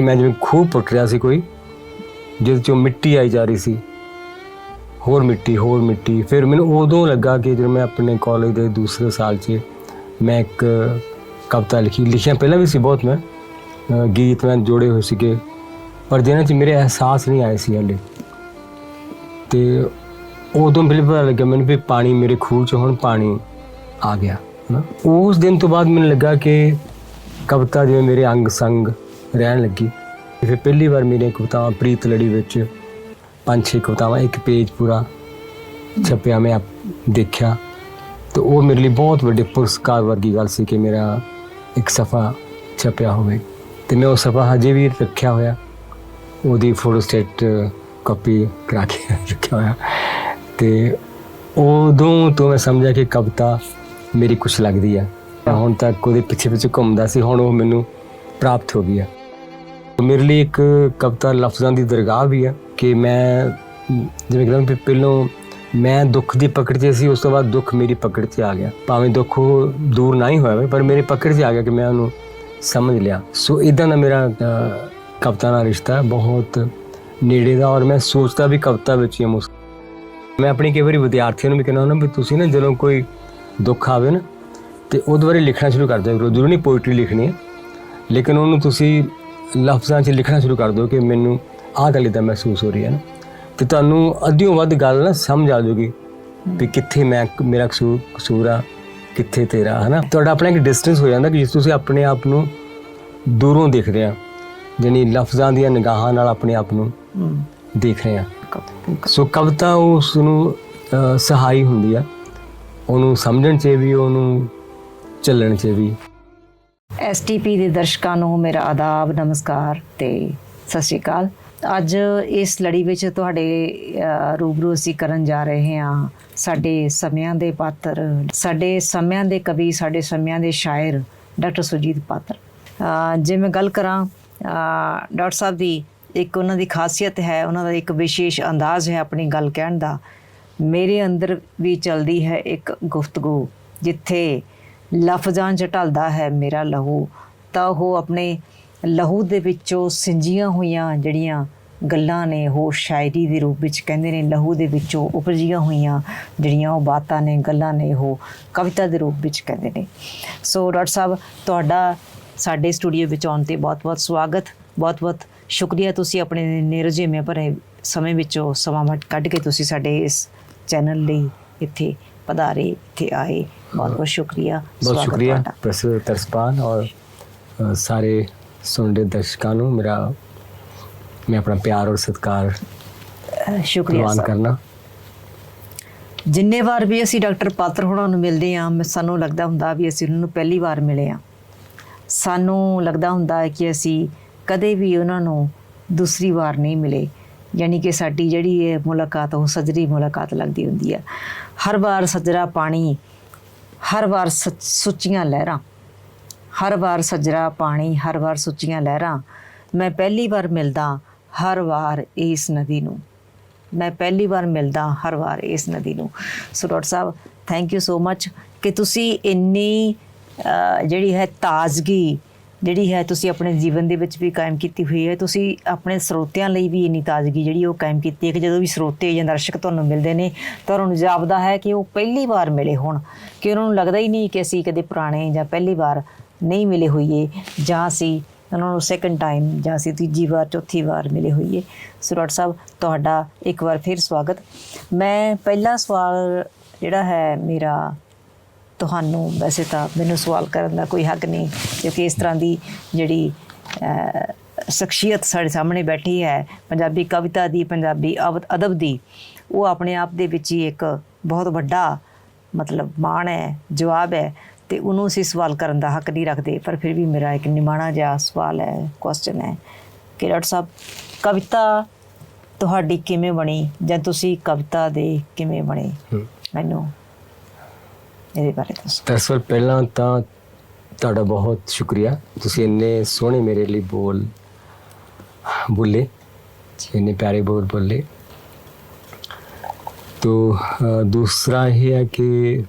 ਕਿ ਮੈਂ ਜਿਵੇਂ ਖੂਹ ਪੁੱਟ ਰਿਹਾ ਸੀ ਕੋਈ, ਜਿਹਦੇ ਚੋਂ ਮਿੱਟੀ ਆਈ ਜਾ ਰਹੀ ਸੀ। ਹੋਰ ਮਿੱਟੀ ਹੋਰ ਮਿੱਟੀ। ਫਿਰ ਮੈਨੂੰ ਉਦੋਂ ਲੱਗਾ ਕਿ ਜਦੋਂ ਮੈਂ ਆਪਣੇ ਕਾਲਜ ਦੇ ਦੂਸਰੇ ਸਾਲ 'ਚ ਮੈਂ ਇੱਕ ਕਵਿਤਾ ਲਿਖੀ। ਲਿਖਿਆ ਪਹਿਲਾਂ ਵੀ ਸੀ ਬਹੁਤ ਮੈਂ। ਗੀਤ ਮੈਂ ਜੋੜੇ ਹੋਏ ਸੀਗੇ। ਪਰ ਜਿਹਨਾਂ 'ਚ ਮੇਰੇ ਅਹਿਸਾਸ ਨਹੀਂ ਆਏ ਸੀ ਹਲੇ। ਤੇ ਉਦੋਂ ਮੈਨੂੰ ਪਤਾ ਲੱਗਿਆ ਮੈਨੂੰ ਵੀ ਪਾਣੀ ਮੇਰੇ ਖੂਹ 'ਚ ਹੁਣ ਪਾਣੀ ਆ ਗਿਆ ਨਾ ਉਸ ਦਿਨ ਤੋਂ ਬਾਅਦ ਮੈਨੂੰ ਲੱਗਾ ਕਿ ਕਵਿਤਾ ਜਿਵੇਂ ਮੇਰੇ ਅੰਗ ਸੰਗ ਰਹਿਣ ਲੱਗੀ। ਤੇ ਫਿਰ ਪਹਿਲੀ ਵਾਰ ਮੇਰੀਆਂ ਕਵਿਤਾਵਾਂ ਪ੍ਰੀਤ ਲੜੀ ਵਿੱਚ ਪੰਜ ਛੇ ਕਵਿਤਾਵਾਂ, ਇੱਕ ਪੇਜ ਪੂਰਾ ਛਪਿਆ ਮੈਂ ਆਪ- ਦੇਖਿਆ। ਤੇ ਉਹ ਮੇਰੇ ਲਈ ਬਹੁਤ ਵੱਡੇ ਪੁਰਸਕਾਰ ਵਰਗੀ ਗੱਲ ਸੀ ਕਿ ਮੇਰਾ ਇੱਕ ਸਫਾ ਛਪਿਆ ਹੋਵੇ। ਤੇ ਮੈਂ ਉਹ ਸਫਾ ਹਜੇ ਵੀ ਰੱਖਿਆ ਹੋਇਆ। ਉਹਦੀ ਫੋਟੋ ਸਟੇਟ ਕਾਪੀ ਕਰਾ ਕੇ ਰੱਖਿਆ ਹੋਇਆ। ਤੇ ਉਦੋਂ ਤੋਂ ਮੈਂ ਸਮਝਿਆ ਕਿ ਕਵਿਤਾ ਮੇਰੀ ਕੁਛ ਲੱਗਦੀ ਆ। ਹੁਣ ਤੱਕ ਉਹਦੇ ਪਿੱਛੇ ਪਿੱਛੇ ਘੁੰਮਦਾ ਸੀ, ਹੁਣ ਉਹ ਮੈਨੂੰ ਪ੍ਰਾਪਤ ਹੋ ਗਈ ਆ। ਮੇਰੇ ਲਈ ਇੱਕ ਕਵਿਤਾ ਲਫ਼ਜ਼ਾਂ ਦੀ ਦਰਗਾਹ ਵੀ ਹੈ ਕਿ ਮੈਂ ਜਿਵੇਂ ਕਹਿੰਦਾ ਵੀ ਪਹਿਲੋਂ ਮੈਂ ਦੁੱਖ ਦੀ ਪਕੜ 'ਚ ਸੀ ਉਸ ਤੋਂ ਬਾਅਦ ਦੁੱਖ ਮੇਰੀ ਪਕੜ 'ਚ ਆ ਗਿਆ। ਭਾਵੇਂ ਦੁੱਖ ਉਹ ਦੂਰ ਨਾ ਹੀ ਹੋਇਆ ਹੋਵੇ, ਪਰ ਮੇਰੇ ਪਕੜ 'ਚ ਆ ਗਿਆ ਕਿ ਮੈਂ ਉਹਨੂੰ ਸਮਝ ਲਿਆ। ਸੋ ਇਦਾਂ ਦਾ ਮੇਰਾ ਕਵਿਤਾ ਨਾਲ ਰਿਸ਼ਤਾ ਬਹੁਤ ਨੇੜੇ ਦਾ ਔਰ ਮੈਂ ਸੋਚਦਾ ਵੀ ਕਵਿਤਾ ਵਿੱਚ ਹੀ ਹਾਂ ਮੈਂ ਆਪਣੀ ਕਈ ਵਾਰੀ ਵਿਦਿਆਰਥੀਆਂ ਨੂੰ ਵੀ ਕਹਿੰਦਾ ਹੁੰਦਾ ਵੀ ਤੁਸੀਂ ਨਾ ਜਦੋਂ ਕੋਈ ਦੁੱਖ ਆਵੇ ਨਾ ਤੇ ਉਹਦੇ ਬਾਰੇ ਲਿਖਣਾ ਸ਼ੁਰੂ ਕਰ ਦਿਓ ਜ਼ਰੂਰੀ ਨਹੀਂ ਪੋਇਟਰੀ ਲਿਖਣੀ ਹੈ ਲੇਕਿਨ ਉਹਨੂੰ ਤੁਸੀਂ ਲਫ਼ਜ਼ਾਂ 'ਚ ਲਿਖਣਾ ਸ਼ੁਰੂ ਕਰ ਦਿਓ ਕਿ ਮੈਨੂੰ ਆਹ ਗੱਲ ਇਦਾਂ ਮਹਿਸੂਸ ਹੋ ਰਹੀ ਹੈ ਨਾ। ਤੇ ਤੁਹਾਨੂੰ ਅੱਧਿਓਂ ਵੱਧ ਗੱਲ ਨਾ ਸਮਝ ਆ ਜਾਊਗੀ ਵੀ ਕਿੱਥੇ ਮੈਂ ਮੇਰਾ ਕਸੂਰ ਕਸੂਰ ਆ ਕਿੱਥੇ ਤੇਰਾ ਹਨਾ। ਤੁਹਾਡਾ ਆਪਣਾ ਇੱਕ ਡਿਸਟੈਂਸ ਹੋ ਜਾਂਦਾ ਕਿ ਜਿਸ ਤੁਸੀਂ ਆਪਣੇ ਆਪ ਨੂੰ ਦੂਰੋਂ ਦੇਖਦੇ ਆ ਜਾਣੀ ਲਫ਼ਜ਼ਾਂ ਦੀਆਂ ਨਿਗਾਹਾਂ ਨਾਲ ਆਪਣੇ ਆਪ ਨੂੰ ਦੇਖ ਰਹੇ ਆ। ਸੋ ਕਵਿਤਾ ਉਸ ਨੂੰ ਸਹਾਈ ਹੁੰਦੀ ਆ। ਉਹਨੂੰ ਸਮਝਣ 'ਚ ਵੀ ਉਹਨੂੰ ਚੱਲਣ 'ਚ ਵੀ। ਐਸਟੀਪੀ ਦੇ ਦਰਸ਼ਕਾਂ ਨੂੰ ਮੇਰਾ ਆਦਾਬ, ਨਮਸਕਾਰ ਤੇ ਸਤਿ ਸ਼੍ਰੀ ਅਕਾਲ। ਅੱਜ ਇਸ ਲੜੀ ਵਿੱਚ ਤੁਹਾਡੇ ਰੂਬਰੂ ਅਸੀਂ ਕਰਨ ਜਾ ਰਹੇ ਹਾਂ। ਸਾਡੇ ਸਮਿਆਂ ਦੇ ਪਾਤਰ, ਸਾਡੇ ਸਮਿਆਂ ਦੇ ਕਵੀ, ਸਾਡੇ ਸਮਿਆਂ ਦੇ ਸ਼ਾਇਰ ਡਾਕਟਰ ਸੁਜੀਤ ਪਾਤਰ। ਜੇ ਮੈਂ ਗੱਲ ਕਰਾਂ ਡਾਕਟਰ ਸਾਹਿਬ ਦੀ ਇੱਕ ਉਹਨਾਂ ਦੀ ਖਾਸੀਅਤ ਹੈ, ਉਹਨਾਂ ਦਾ ਇੱਕ ਵਿਸ਼ੇਸ਼ ਅੰਦਾਜ਼ ਹੈ ਆਪਣੀ ਗੱਲ ਕਹਿਣ ਦਾ। ਮੇਰੇ ਅੰਦਰ ਵੀ ਚਲਦੀ ਹੈ ਇੱਕ ਗੁਫ਼ਤਗੂ, ਜਿੱਥੇ ਲਫ਼ਜ਼ਾਂ 'ਚ ਢਲਦਾ ਹੈ ਮੇਰਾ ਲਹੂ, ਤਾਂ ਉਹ ਆਪਣੇ ਲਹੂ ਦੇ ਵਿੱਚੋਂ ਸਿੰਜੀਆਂ ਹੋਈਆਂ ਜਿਹੜੀਆਂ ਗੱਲਾਂ ਨੇ, ਉਹ ਸ਼ਾਇਰੀ ਦੇ ਰੂਪ ਵਿੱਚ ਕਹਿੰਦੇ ਨੇ, ਲਹੂ ਦੇ ਵਿੱਚੋਂ ਉਪਜੀਆਂ ਹੋਈਆਂ ਜਿਹੜੀਆਂ ਉਹ ਬਾਤਾਂ ਨੇ, ਗੱਲਾਂ ਨੇ, ਉਹ ਕਵਿਤਾ ਦੇ ਰੂਪ ਵਿੱਚ ਕਹਿੰਦੇ ਨੇ। ਸੋ ਡਾਕਟਰ ਸਾਹਿਬ, ਤੁਹਾਡਾ ਸਾਡੇ ਸਟੂਡੀਓ ਵਿੱਚ ਆਉਣ ਤੇ ਬਹੁਤ-ਬਹੁਤ ਸਵਾਗਤ ਬਹੁਤ-ਬਹੁਤ ਸ਼ੁਕਰੀਆ ਤੁਸੀਂ ਆਪਣੇ ਨਿਰਜੇਵੇਂ ਭਰੇ ਸਮੇਂ ਵਿੱਚੋਂ ਸਮਾਂ ਵੱਟ- ਕੱਢ ਕੇ ਤੁਸੀਂ ਸਾਡੇ ਇਸ ਚੈਨਲ ਲਈ ਇੱਥੇ ਆਏ ਬਹੁਤ-ਬਹੁਤ ਸ਼ੁਕਰੀਆ ਬਹੁਤ ਸਵਾਗਤ ਸ਼ੁਕਰੀਆ ਤੁਹਾਡਾ। ਪ੍ਰੋਫੈਸਰ ਤਰਸਪਾਨ ਔਰ ਅ, ਸਾਰੇ ਸੁਣਦੇ ਦਰਸ਼ਕਾਂ ਨੂੰ ਮੇਰਾ ਮੈਂ ਆਪਣਾ ਪਿਆਰ ਔਰ ਸਤਿਕਾਰ ਸ਼ੁਕਰੀਆ ਪ੍ਰਵਾਨ। ਕਰਨਾ ਜਿੰਨੇ ਵਾਰ ਵੀ ਅਸੀਂ ਡਾਕਟਰ ਪਾਤਰ ਹੋਣਾ ਨੂੰ ਮਿਲਦੇ ਮੈਂ- ਸਾਨੂੰ ਲੱਗਦਾ ਹੁੰਦਾ ਵੀ ਅਸੀਂ ਉਹਨਾਂ ਨੂੰ ਪਹਿਲੀ ਵਾਰ ਮਿਲੇ ਹਾਂ ਸਾਨੂੰ ਲੱਗਦਾ ਹੁੰਦਾ ਹੈ ਕਿ ਅਸੀਂ ਕਦੇ ਵੀ ਉਹਨਾਂ ਨੂੰ ਦੂਸਰੀ ਵਾਰ ਨਹੀਂ ਮਿਲੇ ਯਾਨੀ ਕਿ ਸਾਡੀ ਜਿਹੜੀ ਇਹ ਮੁਲਾਕਾਤ ਉਹ ਸਜਰੀ ਮੁਲਾਕਾਤ ਲੱਗਦੀ ਹੁੰਦੀ ਹੈ ਹਰ ਵਾਰ ਸਜਰਾ ਪਾਣੀ, ਹਰ ਵਾਰ ਸੱਚ- ਸੁੱਚੀਆਂ ਲਹਿਰਾਂ, ਹਰ ਵਾਰ ਸਜਰਾ ਪਾਣੀ, ਹਰ ਵਾਰ ਸੁੱਚੀਆਂ ਲਹਿਰਾਂ, ਮੈਂ ਪਹਿਲੀ ਵਾਰ ਮਿਲਦਾ ਹਰ ਵਾਰ ਇਸ ਨਦੀ ਨੂੰ। ਮੈਂ ਪਹਿਲੀ ਵਾਰ ਮਿਲਦਾ ਹਰ ਵਾਰ ਇਸ ਨਦੀ ਨੂੰ। So doctor Sahib thank you so much ਕਿ ਤੁਸੀਂ ਇੰਨੀ ਜਿਹੜੀ ਹੈ ਤਾਜ਼ਗੀ ਜਿਹੜੀ ਹੈ ਤੁਸੀਂ ਆਪਣੇ ਜੀਵਨ ਦੇ ਵਿੱਚ ਵੀ ਕਾਇਮ ਕੀਤੀ ਹੋਈ ਹੈ, ਤੁਸੀਂ ਆਪਣੇ ਸਰੋਤਿਆਂ ਲਈ ਵੀ ਇੰਨੀ ਤਾਜ਼ਗੀ ਜਿਹੜੀ ਉਹ ਕਾਇਮ ਕੀਤੀ ਹੈ ਕਿ ਜਦੋਂ ਵੀ ਸਰੋਤੇ ਜਾਂ ਦਰਸ਼ਕ ਤੁਹਾਨੂੰ ਮਿਲਦੇ ਨੇ ਤਾਂ ਉਹਨਾਂ ਨੂੰ ਜਾਪਦਾ ਹੈ ਕਿ ਉਹ ਪਹਿਲੀ ਵਾਰ ਮਿਲੇ ਹੋਣ, ਕਿ ਉਹਨਾਂ ਨੂੰ ਲੱਗਦਾ ਹੀ ਨਹੀਂ ਕਿ ਅਸੀਂ ਕਦੇ ਪੁਰਾਣੇ ਜਾਂ ਪਹਿਲੀ ਵਾਰ ਨਹੀਂ ਮਿਲੇ ਹੋਈਏ, ਜਾਂ ਅਸੀਂ ਉਹਨਾਂ ਨੂੰ ਸੈਕੰਡ ਟਾਈਮ ਜਾਂ ਅਸੀਂ ਤੀਜੀ ਵਾਰ, ਚੌਥੀ ਵਾਰ ਮਿਲੇ ਹੋਈਏ। ਸੋ ਸਾਹਿਬ, ਤੁਹਾਡਾ ਇੱਕ ਵਾਰ ਫਿਰ ਸਵਾਗਤ। ਮੈਂ ਪਹਿਲਾ ਸਵਾਲ ਜਿਹੜਾ ਹੈ ਮੇਰਾ ਤੁਹਾਨੂੰ ਵੈਸੇ ਤਾਂ ਮੈਨੂੰ ਸਵਾਲ ਕਰਨ ਦਾ ਕੋਈ ਹੱਕ ਨਹੀਂ ਕਿਉਂਕਿ ਇਸ ਤਰ੍ਹਾਂ ਦੀ ਜਿਹੜੀ ਸ਼ਖਸੀਅਤ ਸਾਡੇ ਸਾਹਮਣੇ ਬੈਠੀ ਹੈ ਪੰਜਾਬੀ ਕਵਿਤਾ ਦੀ ਪੰਜਾਬੀ ਅਦਬ ਦੀ ਉਹ ਆਪਣੇ ਆਪ ਦੇ ਵਿੱਚ ਹੀ ਇੱਕ ਬਹੁਤ ਵੱਡਾ ਮਤਲਬ ਮਾਣ ਹੈ ਜਵਾਬ ਹੈ ਤੇ ਉਹਨੂੰ ਅਸੀਂ ਸਵਾਲ ਕਰਨ ਦਾ ਹੱਕ ਨਹੀਂ ਰੱਖਦੇ ਪਰ ਫਿਰ ਵੀ ਮੇਰਾ ਇੱਕ ਨਿਮਾਣਾ ਜਿਹਾ ਸਵਾਲ ਹੈ ਕੁਐਸਚਨ ਹੈ ਕਿ ਡਾਕਟਰ ਸਾਹਿਬ ਕਵਿਤਾ ਤੁਹਾਡੀ ਕਿਵੇਂ ਬਣੀ ਜਾਂ ਤੁਸੀਂ ਕਵਿਤਾ ਦੇ ਕਿਵੇਂ ਬਣੇ। ਮੈਨੂੰ ਇਹਦੇ ਬਾਰੇ ਦੱਸੋ। ਦਰਅਸਲ ਪਹਿਲਾਂ ਤਾਂ ਤੁਹਾਡਾ ਬਹੁਤ ਸ਼ੁਕਰੀਆ। ਤੁਸੀਂ ਇੰਨੇ ਸੋਹਣੇ ਮੇਰੇ ਲਈ ਬੋਲ ਬੋਲੇ। ਇੰਨੇ ਪਿਆਰੇ ਬੋਲ ਬੋਲੇ। ਤੋ ਦੂਸਰਾ ਇਹ ਹੈ ਕਿ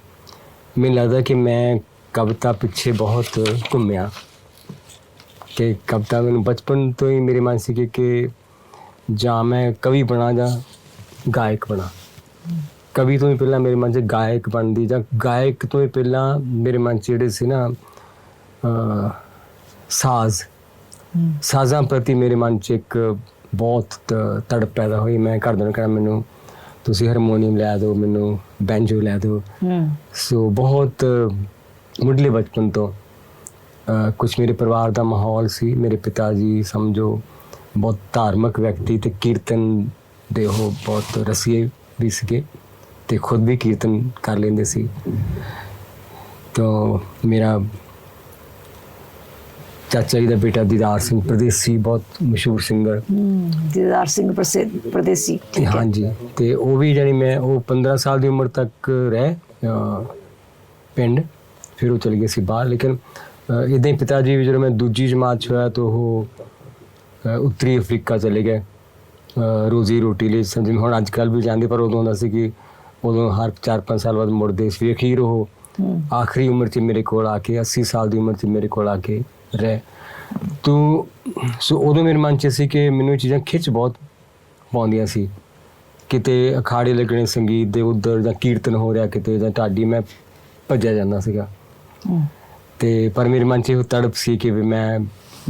ਮੈਨੂੰ ਲੱਗਦਾ ਕਿ ਮੈਂ ਕਵਿਤਾ ਪਿੱਛੇ ਬਹੁਤ ਘੁੰਮਿਆ। ਕਿ ਕਵਿਤਾ ਮੈਨੂੰ ਬਚਪਨ ਤੋਂ ਹੀ ਮੇਰੇ ਮਨ ਸੀ ਕਿ ਜਾਂ ਮੈਂ ਕਵੀ ਬਣਾ ਜਾਂ ਗਾਇਕ ਬਣਾ। ਕਵੀ ਤੋਂ ਹੀ ਪਹਿਲਾਂ ਮੇਰੇ ਮਨ 'ਚ ਗਾਇਕ ਬਣਦੀ ਜਾਂ ਗਾਇਕ ਤੋਂ ਹੀ ਪਹਿਲਾਂ ਮੇਰੇ ਮਨ 'ਚ ਜਿਹੜੇ ਸੀ ਨਾ ਸਾਜ਼। ਸਾਜ਼ਾਂ ਪ੍ਰਤੀ ਮੇਰੇ ਮਨ 'ਚ ਇੱਕ ਬਹੁਤ ਤੜਪ ਪੈਦਾ ਹੋਈ। ਮੈਂ ਘਰਦਿਆਂ ਨੂੰ ਕਿਹਾ ਮੈਨੂੰ ਤੁਸੀਂ ਹਾਰਮੋਨੀਅਮ ਲੈ ਦਿਓ ਮੈਨੂੰ ਬੈਂਜੋ ਲੈ ਦਿਓ। ਸੋ ਬਹੁਤ ਮੁੱਢਲੇ ਬਚਪਨ ਤੋਂ ਕੁਝ ਮੇਰੇ ਪਰਿਵਾਰ ਦਾ ਮਾਹੌਲ ਸੀ। ਮੇਰੇ ਪਿਤਾ ਜੀ ਸਮਝੋ ਬਹੁਤ ਧਾਰਮਿਕ ਵਿਅਕਤੀ ਤੇ ਕੀਰਤਨ ਦੇ ਉਹ ਬਹੁਤ ਰਸੀਏ ਵੀ ਸੀਗੇ। ਤੇ ਖੁਦ ਵੀ ਕੀਰਤਨ ਕਰ ਲੈਂਦੇ ਸੀ। ਤੋ ਮੇਰਾ ਚਾਚਾ ਜੀ ਦਾ ਬੇਟਾ ਦੀਦਾਰ ਸਿੰਘ ਪ੍ਰਦੇਸੀ ਬਹੁਤ ਮਸ਼ਹੂਰ ਸਿੰਗਰ ਦੀਦਾਰ ਸਿੰਘ ਪ੍ਰਸਿੱਧ ਪ੍ਰਦੇਸੀ ਹਾਂਜੀ ਤੇ ਉਹ ਵੀ ਜਾਨੀ ਮੈਂ ਉਹ 15 ਸਾਲ ਦੀ ਉਮਰ ਤੱਕ ਰਹਿ ਪਿੰਡ ਫਿਰ ਉਹ ਚਲੇ ਗਏ ਸੀ ਬਾਹਰ। ਲੇਕਿਨ ਇਦਾਂ ਹੀ ਪਿਤਾ ਜੀ ਵੀ ਜਦੋਂ ਮੈਂ ਦੂਜੀ ਜਮਾਤ 'ਚ ਹੋਇਆ ਤਾਂ ਉਹ ਉੱਤਰੀ ਅਫਰੀਕਾ ਚਲੇ ਗਏ। ਰੋਜ਼ੀ ਰੋਟੀ ਲਈ ਸ- ਜਿਵੇਂ ਹੁਣ ਅੱਜ ਕੱਲ ਵੀ ਜਾਂਦੇ ਪਰ ਉਦੋਂ ਹੁੰਦਾ ਸੀ ਕਿ ਉਦੋਂ ਹਰ 4-5 ਸਾਲ ਬਾਅਦ ਮੁੜਦੇ ਸੀ ਅਖੀਰ ਉਹ ਆਖਰੀ ਉਮਰ 'ਚ ਮੇਰੇ ਕੋਲ ਆ ਕੇ 80 ਸਾਲ ਦੀ ਉਮਰ 'ਚ ਮੇਰੇ ਕੋਲ ਆ ਕੇ ਰਹਿ। ਤੋ ਸੋ ਉਦੋਂ ਮੇਰੇ ਮਨ 'ਚ ਸੀ ਕਿ ਮੈਨੂੰ ਇਹ ਚੀਜ਼ਾਂ ਖਿੱਚ ਬਹੁਤ ਪਾਉਂਦੀਆਂ ਸੀ। ਕਿਤੇ ਅਖਾੜੇ ਲੱਗਣੇ ਸੰਗੀਤ ਦੇ ਉਧਰ ਜਾਂ ਕੀਰਤਨ ਹੋ ਰਿਹਾ ਕਿਤੇ ਜਾਂ ਢਾਡੀ ਮੈਂ ਭੱਜਿਆ ਜਾਂਦਾ ਸੀਗਾ। ਤੇ ਪਰ ਮੇਰੇ ਮਨ 'ਚ ਇਹ ਤੜਪ ਸੀ ਕਿ ਵੀ ਮੈਂ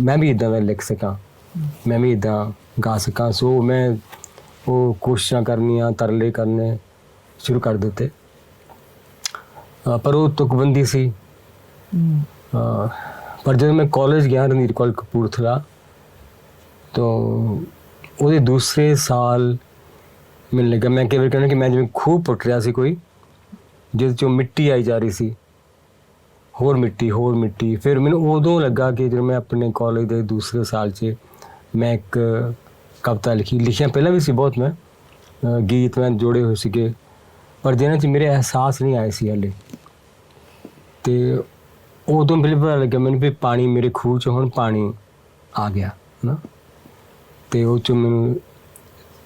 ਮੈਂ ਵੀ ਇਦਾਂ ਦਾ ਲਿਖ ਸਕਾਂ ਮੈਂ ਵੀ ਇਦਾਂ ਗਾ ਸਕਾਂ। ਸੋ ਮੈਂ ਉਹ ਕੋਸ਼ਿਸ਼ਾਂ ਕਰਨੀਆਂ ਤਰਲੇ ਕਰਨੇ ਸ਼ੁਰੂ ਕਰ ਦਿੱਤੇ ਅ, ਪਰ ਉਹ ਤੁਕਬੰਦੀ ਸੀ ਹਮ, ਅ, ਪਰ ਜਦੋਂ ਮੈਂ ਕਾਲਜ ਗਿਆ ਰਣੀਰ ਕਾਲਜ ਕਪੂਰਥਲਾ ਤਾਂ ਉਹਦੇ ਦੂਸਰੇ ਸਾਲ ਮੈਨੂੰ ਲੱਗਾ ਮੈਂ ਕਿਵੇਂ ਕਹਿੰਦਾ ਕਿ ਮੈਂ ਜਿਵੇਂ ਖੂਹ ਪੁੱਟ ਰਿਹਾ ਸੀ ਕੋਈ ਜਿਸ ਚੋਂ ਮਿੱਟੀ ਆਈ ਜਾ ਰਹੀ ਸੀ ਹੋਰ ਮਿੱਟੀ ਹੋਰ ਮਿੱਟੀ ਫਿਰ ਮੈਨੂੰ ਉਦੋਂ ਲੱਗਾ ਕਿ ਜਦੋਂ ਮੈਂ ਆਪਣੇ ਕਾਲਜ ਦੇ ਦੂਸਰੇ ਸਾਲ 'ਚ ਮੈਂ ਇੱਕ ਕਵਿਤਾ ਲਿਖੀ ਲਿਖਿਆ ਪਹਿਲਾਂ ਵੀ ਸੀ ਬਹੁਤ ਮੈਂ ਅ, ਗੀਤ ਮੈਂ ਜੋੜੇ ਹੋਏ ਸੀਗੇ ਪਰ ਜਿਹਨਾਂ 'ਚ ਮੇਰੇ ਅਹਿਸਾਸ ਨਹੀਂ ਆਏ ਸੀ ਹਲੇ। ਤੇ ਉਦੋਂ ਬਿਲ ਪਤਾ ਲੱਗਿਆ ਮੈਨੂੰ ਵੀ ਪਾਣੀ ਮੇਰੇ ਖੂਹ 'ਚ ਹੁਣ ਪਾਣੀ ਆ ਗਿਆ ਨਾ ਤੇ ਉਹ 'ਚ ਮੈਨੂੰ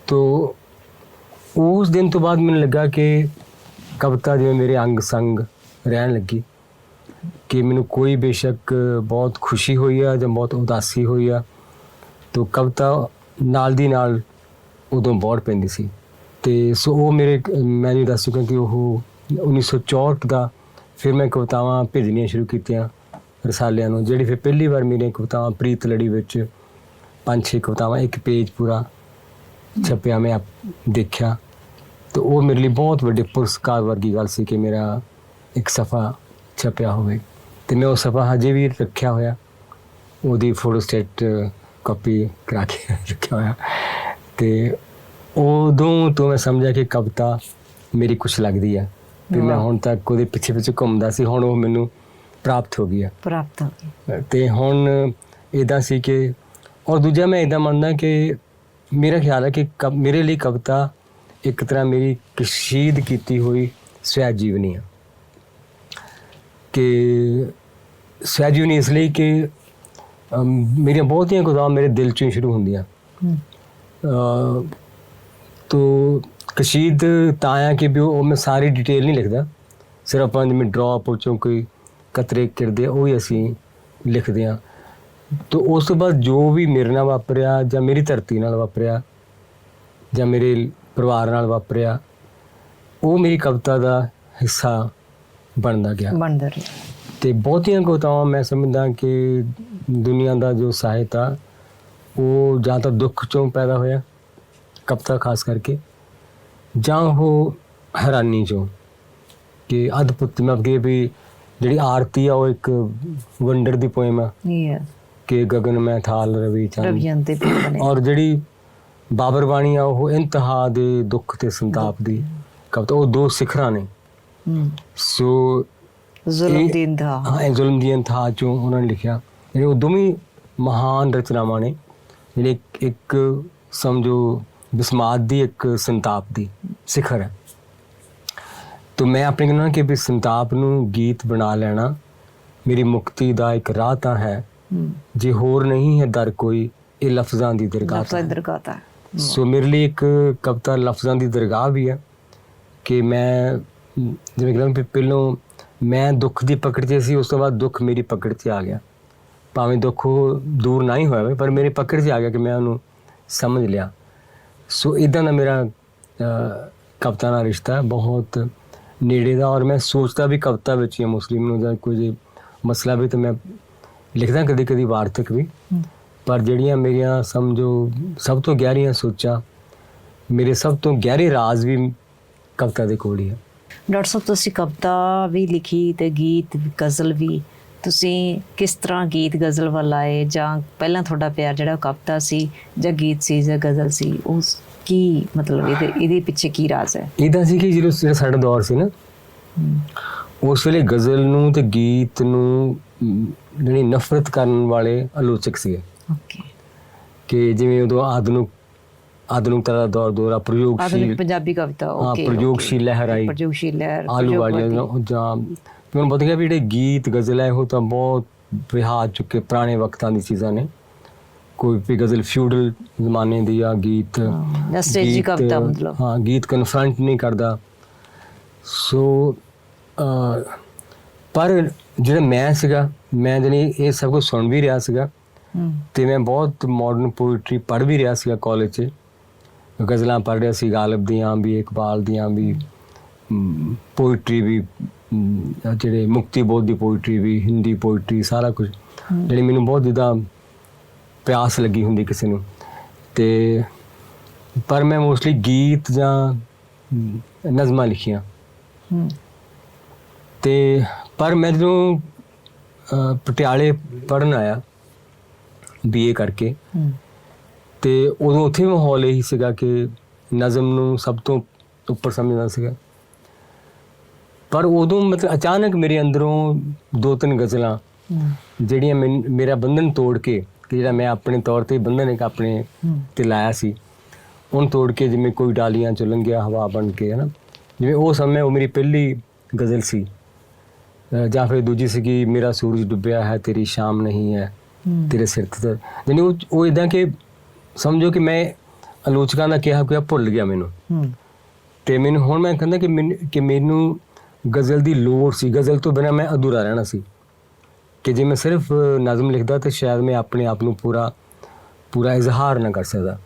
ਤੋਂ ਉਸ ਦਿਨ ਤੋਂ ਬਾਅਦ ਮੈਨੂੰ ਲੱਗਾ ਕਿ ਕਵਿਤਾ ਜਿਵੇਂ ਮੇਰੇ ਅੰਗ ਸੰਗ ਰਹਿਣ ਲੱਗੀ, ਕਿ ਮੈਨੂੰ ਕੋਈ ਬੇਸ਼ੱਕ ਬਹੁਤ ਖੁਸ਼ੀ ਹੋਈ ਆ ਜਾਂ ਬਹੁਤ ਉਦਾਸੀ ਹੋਈ ਆ। ਤੋ ਕਵਿਤਾ ਨਾਲ ਦੀ ਨਾਲ ਉਦੋਂ ਬਹੁਤ ਪੈਂਦੀ ਸੀ। ਤੇ ਸੋ ਉਹ ਮੇਰੇ, ਮੈਂ ਨਹੀਂ ਦੱਸ ਚੁੱਕਾ ਕਿ ਉਹ 1964 ਦਾ ਫਿਰ ਮੈਂ ਕਵਿਤਾਵਾਂ ਭੇਜਣੀਆਂ ਸ਼ੁਰੂ ਕੀਤੀਆਂ ਰਸਾਲਿਆਂ ਨੂੰ, ਜਿਹੜੀ ਫਿਰ ਪਹਿਲੀ ਵਾਰ ਮੇਰੀਆਂ ਕਵਿਤਾਵਾਂ ਪ੍ਰੀਤ ਲੜੀ ਵਿੱਚ ਪੰਜ ਛੇ ਕਵਿਤਾਵਾਂ, ਇੱਕ ਪੇਜ ਪੂਰਾ ਛਪਿਆ ਮੈਂ ਆਪ- ਦੇਖਿਆ। ਤੇ ਉਹ ਮੇਰੇ ਲਈ ਬਹੁਤ ਵੱਡੇ ਪੁਰਸਕਾਰ ਵਰਗੀ ਗੱਲ ਸੀ ਕਿ ਮੇਰਾ ਇੱਕ ਸਫਾ ਛਪਿਆ ਹੋਵੇ। ਤੇ ਮੈਂ ਉਹ ਸਫਾ ਹਜੇ ਵੀ ਰੱਖਿਆ ਹੋਇਆ। ਉਹਦੀ ਫੋਟੋ ਸਟੇਟ ਕਾਪੀ ਕਰਾ ਕੇ ਰੱਖਿਆ ਹੋਇਆ। ਤੇ ਉਦੋਂ ਤੋਂ ਮੈਂ ਸਮਝਿਆ ਕਿ ਕਵਿਤਾ ਮੇਰੀ ਕੁਛ ਲੱਗਦੀ ਹੈ ਤੇ ਮੈਂ। ਹੁਣ ਤੱਕ ਉਹਦੇ ਪਿੱਛੇ ਪਿੱਛੇ ਘੁੰਮਦਾ ਸੀ ਹੁਣ ਉਹ ਮੈਨੂੰ ਪ੍ਰਾਪਤ ਹੋ ਗਿਆ ਪ੍ਰਾਪਤ ਹੋ ਗਈ। ਤੇ ਹੁਣ ਇਦਾਂ ਸੀ ਕਿ ਔਰ ਦੂਜਾ ਮੈਂ ਇਦਾਂ ਮੰਨਦਾ ਕਿ ਮੇਰਾ ਖਿਆਲ ਹੈ ਕਿ ਮੇਰੇ ਲਈ ਕਵਿਤਾ ਇੱਕ ਤਰ੍ਹਾਂ ਮੇਰੀ ਕਸ਼ੀਦ ਕੀਤੀ ਹੋਈ ਸਵੈ ਜੀਵਨੀ ਹੈ ਕਿ ਸਵੈ ਜੀਵਨੀ ਇਸ ਲਈ ਕਿ ਮੇਰੀਆਂ ਬਹੁਤੀਆਂ ਕਵਿਤਾਵਾਂ ਮੇਰੇ ਦਿਲ ਚੋਂ ਸ਼ੁਰੂ ਹੁੰਦੀਆਂ। ਤੋ ਕਸ਼ੀਦ ਤਾਂ ਆ ਕਿ ਵੀ ਉਹ ਮੈਂ ਸਾਰੀ ਡਿਟੇਲ ਨਹੀਂ ਲਿਖਦਾ। ਸਿਰਫ ਆਪਾਂ ਜਿਵੇਂ ਡ੍ਰੌਪ ਉਹ ਚੋਂ ਕੋਈ ਕਤਰੇ ਕਿਰਦੇ ਉਹ ਹੀ ਅਸੀਂ ਲਿਖਦੇ ਆ ਤੋ ਉਸ ਤੋਂ ਬਾਅਦ ਜੋ ਵੀ ਮੇਰੇ ਨਾਲ ਵਾਪਰਿਆ ਜਾਂ ਮੇਰੀ ਧਰਤੀ ਨਾਲ ਵਾਪਰਿਆ ਜਾਂ ਮੇਰੇ ਪਰਿਵਾਰ ਨਾਲ ਵਾਪਰਿਆ ਉਹ ਮੇਰੀ ਕਵਿਤਾ ਦਾ ਹਿੱਸਾ ਬਣਦਾ ਗਿਆ। ਬਣਦਾ ਰਿਹਾ। ਤੇ ਬਹੁਤੀਆਂ ਕਵਿਤਾਵਾਂ ਮੈਂ ਸਮਝਦਾ ਕਿ ਦੁਨੀਆ ਦਾ ਜੋ ਸਾਹਿਤ ਆ ਉਹ ਜਾਂ ਤਾਂ ਦੁੱਖ ਚੋਂ ਪੈਦਾ ਹੋਇਆ ਕਵਿਤਾ ਖਾਸ ਕਰਕੇ? ਜਾਂ ਉਹ ਹੈਰਾਨੀ ਚੋਂ ਕਿ ਅਦਭੁਤ ਮੈਂ ਕਹੇ ਵੀ ਜਿਹੜੀ ਆਰਤੀ ਆ ਉਹ ਇੱਕ ਵੰਡਰ ਦੀ ਪੋਇਮ ਆ। ਕਿ ਗਗਨ ਮੈਂ ਥਾਲ ਰਵੀ ਚੰਦ। ਬਣੇ। ਔਰ ਜਿਹੜੀ ਬਾਬਰ ਬਾਣੀ ਆ ਉਹ ਇੰਤਹਾ ਦੇ ਦੁੱਖ ਤੇ ਸੰਤਾਪ ਦੀ ਕਵਿਤਾ ਉਹ ਦੋ ਸਿਖਰਾਂ ਨੇ। ਸੋ ਜ਼ੁਲਮ ਦੀ ਇੰਤਹਾ। ਹਾਂ ਜ਼ੁਲਮ ਦੀ ਇੰਤਹਾ ਚੋਂ ਉਹਨਾਂ ਨੇ ਲਿਖਿਆ। ਜਿਹੜੇ ਉਹ ਦੋਵੇਂ ਮਹਾਨ ਰਚਨਾਵਾਂ ਨੇ। ਜਿਹੜੇ ਇੱਕ ਸਮਝੋ ਬਿਸਮਾਤ ਦੀ ਇੱਕ ਸੰਤਾਪ ਦੀ ਸਿਖਰ ਹੈ। ਤੋ ਮੈਂ ਆਪਣੇ ਕਹਿੰਦਾ ਕਿ ਵੀ ਸੰਤਾਪ ਨੂੰ ਗੀਤ ਬਣਾ ਲੈਣਾ ਮੇਰੀ ਮੁਕਤੀ ਦਾ ਇੱਕ ਰਾਹ ਤਾਂ ਹੈ। ਜੇ ਹੋਰ ਨਹੀਂ ਹੈ ਦਰ ਕੋਈ ਇਹ ਲਫ਼ਜ਼ਾਂ ਦੀ ਦਰਗਾਹ ਲਫ਼ਜ਼ਾਂ ਤਾਂ। ਦਰਗਾਹ ਤਾਂ। ਸੋ ਮੇਰੇ ਲਈ ਇੱਕ ਕਵਿਤਾ ਲਫ਼ਜ਼ਾਂ ਦੀ ਦਰਗਾਹ ਵੀ ਹੈ ਕਿ ਮੈਂ ਜਿਵੇਂ ਕਿ ਪਹਿਲਾਂ ਮੈਂ ਦੁੱਖ ਦੀ ਪਕੜ 'ਚ ਸੀ ਉਸ ਤੋਂ ਬਾਅਦ ਦੁੱਖ ਮੇਰੀ ਪਕੜ 'ਚ ਆ ਗਿਆ। ਭਾਵੇਂ ਦੁੱਖ ਦੂਰ ਨਾ ਹੀ ਹੋਇਆ ਪਰ ਮੇਰੇ ਪਕੜ 'ਚ ਆ ਗਿਆ ਕਿ ਮੈਂ ਉਹਨੂੰ ਸਮਝ ਲਿਆ। ਸੋ ਇਦਾਂ ਦਾ ਮੇਰਾ ਕਵਿਤਾ ਨਾਲ ਰਿਸ਼ਤਾ ਬਹੁਤ ਨੇੜੇ ਦਾ ਔਰ ਮੈਂ ਸੋਚਦਾ ਵੀ ਕਵਿਤਾ ਵਿੱਚ ਹੀ ਮੁਸਲਿਮ ਨੂੰ ਜਾਂ ਕੋਈ ਜੇ ਮਸਲਾ ਵੀ ਤਾਂ ਮੈਂ ਲਿਖਦਾ ਕਦੀ ਕਦੀ ਵਾਰਤਕ ਵੀ। ਪਰ ਜਿਹੜੀਆਂ ਮੇਰੀਆਂ ਸਮਝੋ ਸਭ ਤੋਂ ਗਹਿਰੀਆਂ ਸੋਚਾਂ ਮੇਰੇ ਸਭ ਤੋਂ ਗਹਿਰੇ ਰਾਜ਼ ਵੀ ਕਵਿਤਾ ਦੇ ਕੋਲ ਹੀ ਹੈ ਡਾਕਟਰ ਸਾਹਿਬ ਤੁਸੀਂ ਕਵਿਤਾ ਵੀ ਲਿਖੀ ਤੇ ਗੀਤ ਗਜ਼ਲ ਵੀ ਤੁਸੀਂ ਕਿਸ ਤਰ੍ਹਾਂ ਗੀਤ ਗਜ਼ਲ ਵੱਲ ਆਏ? ਜਾਂ ਪਹਿਲਾਂ ਤੁਹਾਡਾ ਪਿਆਰ ਜਿਹੜਾ ਕਵਿਤਾ ਸੀ ਜਾਂ ਗੀਤ ਸੀ ਜਾਂ ਗਜ਼ਲ ਸੀ ਉਸ ਕੀ ਮਤਲਬ ਇਹਦੇ ਇਹਦੇ ਪਿੱਛੇ ਕੀ ਰਾਜ਼ ਹੈ? ਇਦਾਂ ਸੀ ਕਿ ਜਿਹੜਾ ਸਾਡਾ ਦੌਰ ਸੀ ਨਾ ਉਸ ਵੇਲੇ ਗਜ਼ਲ ਨੂੰ ਤੇ ਗੀਤ ਨੂੰ ਜਿਹੜੀ ਨਫ਼ਰਤ ਕਰਨ ਵਾਲੇ ਆਲੋਚਕ ਸੀਗੇ। ਓਕੇ। ਕਿ ਜਿਵੇਂ ਉਦੋਂ ਆਧੁਨਿਕ ਆਧੁਨਿਕਤਾ ਦਾ ਦੌਰ ਦੌਰਾ ਪ੍ਰਯੋਗਸ਼ੀਲ ਆਧੁਨਿਕ ਪੰਜਾਬੀ ਕਵਿਤਾ ਓਕੇ ਪ੍ਰਯੋਗਸ਼ੀਲ ਲਹਿਰ ਆਈ। ਪ੍ਰਯੋਗਸ਼ੀਲ ਲਹਿਰ ਆਲੂ ਵਾਲੀਆਂ। ਜਾਂ ਮੈਨੂੰ ਪਤਾ ਗਿਆ ਵੀ ਜਿਹੜੇ ਗੀਤ ਗਜ਼ਲ ਹੈ ਉਹ ਤਾਂ ਬਹੁਤ ਵਿਹਾਰ ਚੁੱਕੇ ਪੁਰਾਣੇ ਵਕਤਾਂ ਦੀ ਚੀਜ਼ਾਂ ਨੇ। ਕੋਈ ਵੀ ਗਜ਼ਲ ਫਿਊਡਲ ਜ਼ਮਾਨੇ ਦੀ ਆ ਗੀਤ ਹਾਂ, ਜਾਂ ਸਟੇਜੀ ਗੀਤ, ਕਵਿਤਾ ਮਤਲਬ। ਹਾਂ ਗੀਤ ਕਨਫਰੰਟ ਨਹੀਂ ਕਰਦਾ। ਸੋ ਪਰ ਜਿਹੜਾ ਮੈਂ ਸੀਗਾ ਮੈਂ ਜਣੀ ਇਹ ਸਭ ਕੁਝ ਸੁਣ ਵੀ ਰਿਹਾ ਸੀਗਾ। ਤੇ ਮੈਂ ਬਹੁਤ ਮਾਡਰਨ ਪੋਇਟਰੀ ਪੜ੍ਹ ਵੀ ਰਿਹਾ ਸੀਗਾ ਕਾਲਜ 'ਚ। ਗਜ਼ਲਾਂ ਪੜ੍ਹ ਰਿਹਾ ਸੀ ਗਾਲਬ ਦੀਆਂ ਵੀ ਇਕਬਾਲ ਦੀਆਂ ਵੀ ਪੋਇਟਰੀ ਵੀ ਜਿਹੜੇ ਮੁਕਤੀ ਬੋਧ ਦੀ ਪੋਇਟਰੀ ਵੀ ਹਿੰਦੀ ਪੋਇਟਰੀ ਸਾਰਾ ਕੁਝ। ਜਿਹੜੀ ਮੈਨੂੰ ਬਹੁਤ ਜਿੱਦਾਂ ਪਿਆਸ ਲੱਗੀ ਹੁੰਦੀ ਕਿਸੇ ਨੂੰ। ਤੇ ਪਰ ਮੈਂ ਮੋਸਟਲੀ ਗੀਤ ਜਾਂ ਨਜ਼ਮਾਂ ਲਿਖੀਆਂ। ਤੇ ਪਰ ਮੈਂ ਜਦੋਂ ਪਟਿਆਲੇ ਪੜਨ ਆਇਆ ਬੀਏ ਕਰਕੇ ਤੇ ਉਦੋਂ ਉੱਥੇ ਮਾਹੌਲ ਇਹੀ ਸੀਗਾ ਕਿ ਨਜ਼ਮ ਨੂੰ ਸਭ ਤੋਂ ਉੱਪਰ ਸਮਝਦਾ ਸੀਗਾ। ਪਰ ਉਦੋਂ ਮਤਲਬ ਅਚਾਨਕ ਮੇਰੇ ਅੰਦਰੋਂ ਦੋ ਤਿੰਨ ਗਜ਼ਲਾਂ ਜਿਹੜੀਆਂ ਮੇਰਾ ਬੰਧਨ ਤੋੜ ਕੇ ਕਿ ਜਿਹੜਾ ਮੈਂ ਆਪਣੇ ਤੌਰ ਤੇ ਬੰਧਨ ਇੱਕ ਆਪਣੇ ਤੇ ਲਾਇਆ ਸੀ ਉਹਨੂੰ ਤੋੜ ਕੇ ਜਿਵੇਂ ਕੋਈ ਡਾਲੀਆਂ ਚ ਲੰਘਿਆ ਹਵਾ ਬਣ ਕੇ ਹੈ ਨਾ ਜਿਵੇਂ ਉਹ ਸਮੇਂ ਉਹ ਮੇਰੀ ਪਹਿਲੀ ਗਜ਼ਲ ਸੀ। ਜਾਂ ਫਿਰ ਦੂਜੀ ਸੀਗੀ ਮੇਰਾ ਸੂਰਜ ਡੁੱਬਿਆ ਹੈ ਤੇਰੀ ਸ਼ਾਮ ਨਹੀਂ ਹੈ ਤੇਰੇ ਸਿਰ ਤੇ ਜਾਨੀ ਉਹ ਉਹ ਇਦਾਂ ਕਿ ਸਮਝੋ ਕਿ ਮੈਂ ਆਲੋਚਕਾਂ ਦਾ ਕਿਹਾ ਕੋਈ ਭੁੱਲ ਗਿਆ ਮੈਨੂੰ। ਤੇ ਮੈਨੂੰ ਹੁਣ ਮੈਂ ਕਹਿੰਦਾ ਕਿ ਕਿ ਮੈਨੂੰ ਗਜ਼ਲ ਦੀ ਲੋੜ ਸੀ। ਗਜ਼ਲ ਤੋਂ ਬਿਨਾ ਮੈਂ ਅਧੂਰਾ ਰਹਿਣਾ ਸੀ। ਕਿ ਜੇ ਮੈਂ ਸਿਰਫ ਨਜ਼ਮ ਲਿਖਦਾ ਤਾਂ ਸ਼ਾਇਦ ਮੈਂ ਆਪਣੇ ਆਪ ਨੂੰ ਪੂਰਾ ਪੂਰਾ ਇਜ਼ਹਾਰ ਨਾ ਕਰ ਸਕਦਾ।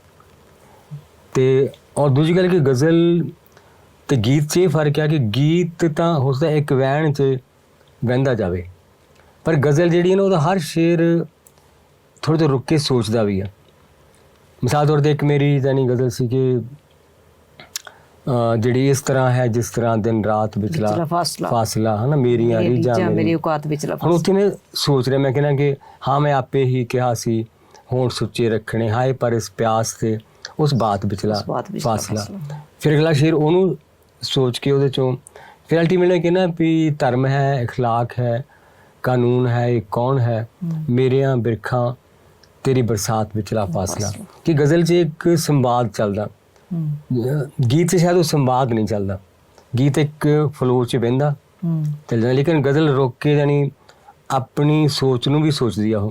ਤੇ, ਔਰ ਦੂਜੀ ਗੱਲ ਕਿ ਗਜ਼ਲ ਤੇ ਗੀਤ 'ਚ ਇਹ ਫ਼ਰਕ ਆ ਕਿ ਗੀਤ ਤਾਂ ਹੋ ਸਕਦਾ ਇੱਕ ਵਹਿਣ 'ਚ ਵਹਿੰਦਾ ਜਾਵੇ। ਪਰ ਗਜ਼ਲ ਜਿਹੜੀ ਹੈ ਨਾ, ਉਹਦਾ ਹਰ ਸ਼ੇਰ ਥੋੜੇ ਜਿਹਾ ਰੁੱਕ ਕੇ ਸੋਚਦਾ ਵੀ ਆ। ਮਿਸਾਲ ਤੌਰ ਤੇ ਇੱਕ ਮੇਰੀ ਜਾਨੀ ਗਜ਼ਲ ਸੀ ਕਿ ਜਿਹੜੀ ਇਸ ਤਰ੍ਹਾਂ ਹੈ ਜਿਸ ਤਰ੍ਹਾਂ ਦਿਨ ਰਾਤ ਵਿਚਲਾ ਵਿਚਲਾ ਫਾਸਲਾ ਫਾਸਲਾ ਹਨਾ ਮੇਰੀਆਂ ਮੇਰੀ ਰੀਝਾਂ ਜਾਂ ਮੇਰੀ ਮੇਰੀ ਔਕਾਤ ਵਿਚਲਾ ਹੁਣ ਫਾਸਲਾ ਉੱਥੇ ਮੈਂ ਸੋਚ ਰਿਹਾ ਮੈਂ ਕਹਿੰਦਾ ਕਿ ਹਾਂ ਮੈਂ ਆਪੇ ਹੀ ਕਿਹਾ ਸੀ ਹੋਣ ਸੁੱਚੇ ਰੱਖਣੇ ਹਾਏ ਪਰ ਇਸ ਪਿਆਸ ਤੇ ਉਸ ਬਾਤ ਵਿਚਲਾ ਉਸ ਬਾਤ ਵਿਚਲਾ ਫਾਸਲਾ ਫਾਸਲਾ। ਫਿਰ ਅਗਲਾ ਸ਼ੇਰ ਉਹਨੂੰ ਸੋਚ ਕੇ ਉਹਦੇ ਚੋਂ ਫਿਰ ਅਲਟੀਮੇਟਲੀ ਕਹਿੰਦਾ ਵੀ ਧਰਮ ਹੈ اخلاق ਹੈ ਕਾਨੂੰਨ ਹੈ ਇਹ ਕੌਣ ਹੈ ਮੇਰੀਆਂ ਬਿਰਖਾਂ ਤੇਰੀ ਬਰਸਾਤ ਵਿਚਲਾ ਫਾਸਲਾ ਕਿ ਗਜ਼ਲ 'ਚ ਇੱਕ ਸੰਵਾਦ ਚੱਲਦਾ ਹਮ, ਗੀਤ 'ਚ ਸ਼ਾਇਦ ਉਹ ਸੰਵਾਦ ਨਹੀਂ ਚੱਲਦਾ ਗੀਤ ਇੱਕ ਫਲੋ 'ਚ ਬਹਿੰਦਾ ਹਮ, ਚੱਲ ਜਾਂਦਾ ਲੇਕਿਨ ਗਜ਼ਲ ਰੋਕ ਕੇ ਜਾਨੀ ਆਪਣੀ ਸੋਚ ਨੂੰ ਵੀ ਸੋਚਦੀ ਆ ਉਹ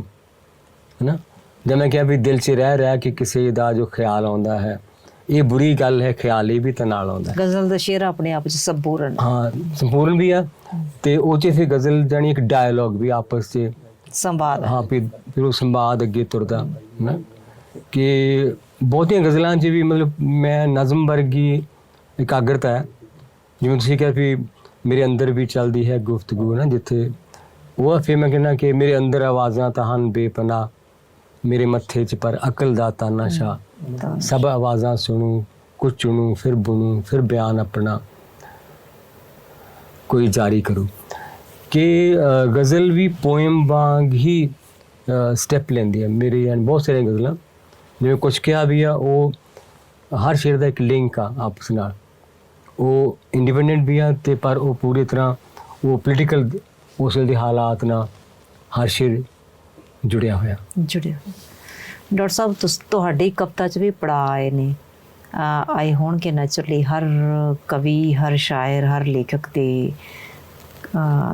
ਹੈਨਾ ਜਦ ਮੈਂ ਕਿਹਾ ਵੀ ਦਿਲ 'ਚ ਰਹਿ ਰਹਿ ਕੇ ਕਿਸੇ ਦਾ ਜੋ ਖਿਆਲ ਆਉਂਦਾ ਹੈ ਇਹ ਬੁਰੀ ਗੱਲ ਹੈ ਖਿਆਲ ਇਹ ਵੀ ਤਾਂ ਨਾਲ ਆਉਂਦਾ। ਗਜ਼ਲ ਦਾ ਸ਼ੇਰ ਆਪਣੇ ਆਪ ਵਿੱਚ ਸੰਪੂਰਨ ਹੈ। ਸੰਪੂਰਨ ਵੀ ਆ ਤੇ ਉਹ 'ਚ ਫਿਰ ਗਜ਼ਲ ਜਾਨੀ ਇੱਕ ਡਾਇਲੌਗ ਵੀ ਆਪਸ 'ਚ ਸੰਵਾਦ ਹੈ। ਫਿਰ ਉਹ ਸੰਵਾਦ ਅੱਗੇ ਤੁਰਦਾ ਨਾ ਕਿ ਬਹੁਤੀਆਂ ਗਜ਼ਲਾਂ 'ਚ ਵੀ ਮਤਲਬ ਮੈਂ ਨਜ਼ਮ ਵਰਗੀ ਇਕਾਗਰਤਾ ਹੈ। ਜਿਵੇਂ ਤੁਸੀਂ ਕਿਹਾ ਵੀ ਮੇਰੇ ਅੰਦਰ ਵੀ ਚੱਲਦੀ ਹੈ ਗੁਫ਼ਤਗੂ ਨਾ ਜਿੱਥੇ ਉਹ ਫਿਰ ਮੈਂ ਕਹਿੰਦਾ ਕਿ ਮੇਰੇ ਅੰਦਰ ਆਵਾਜ਼ਾਂ ਤਾਂ ਹਨ ਬੇਪਨਾ ਮੇਰੇ ਮੱਥੇ 'ਚ ਪਰ ਅਕਲ ਦਾ ਤਾਨਾਸ਼ਾ ਤਾਂ ਸਭ ਆਵਾਜ਼ਾਂ ਸੁਣੂ ਕੁਝ ਚੁਣੂ ਫਿਰ ਬੁਣੂ ਫਿਰ ਬਿਆਨ ਆਪਣਾ ਕੋਈ ਜਾਰੀ ਕਰੂ। ਕਿ ਗਜ਼ਲ ਵੀ ਪੋਇਮ ਵਾਂਗ ਹੀ ਸਟੈਪ ਲੈਂਦੀ ਹੈ। ਮੇਰੇ ਯਾਨੀ ਬਹੁਤ ਸਾਰੀਆਂ ਗਜ਼ਲਾਂ। ਜਿਵੇਂ ਕੁਝ ਕਿਹਾ ਵੀ ਆ ਉਹ ਹਰ ਸ਼ੇਰ ਦਾ ਇੱਕ ਲਿੰਕ ਆ ਆਪਸ ਨਾਲ। ਉਹ ਇੰਡੀਪੈਂਡੈਂਟ ਵੀ ਆ ਤੇ ਪਰ ਉਹ ਪੂਰੀ ਤਰ੍ਹਾਂ ਉਹ ਪੋਲੀਟੀਕਲ ਉਸ ਦੇ ਹਾਲਾਤ ਨਾਲ ਹਰ ਸ਼ੇਰ ਜੁੜਿਆ ਹੋਇਆ। ਜੁੜਿਆ ਡਾਕਟਰ ਸਾਹਿਬ ਤੁਸ ਤੁਹਾਡੀ ਕਵਿਤਾ 'ਚ ਵੀ ਪੜਾ ਆਏ ਨੇ। ਆ, ਆਏ ਹੋਣਗੇ ਨੈਚੁਰਲੀ। ਹਰ ਕਵੀ ਹਰ ਸ਼ਾਇਰ ਹਰ ਲੇਖਕ ਦੇ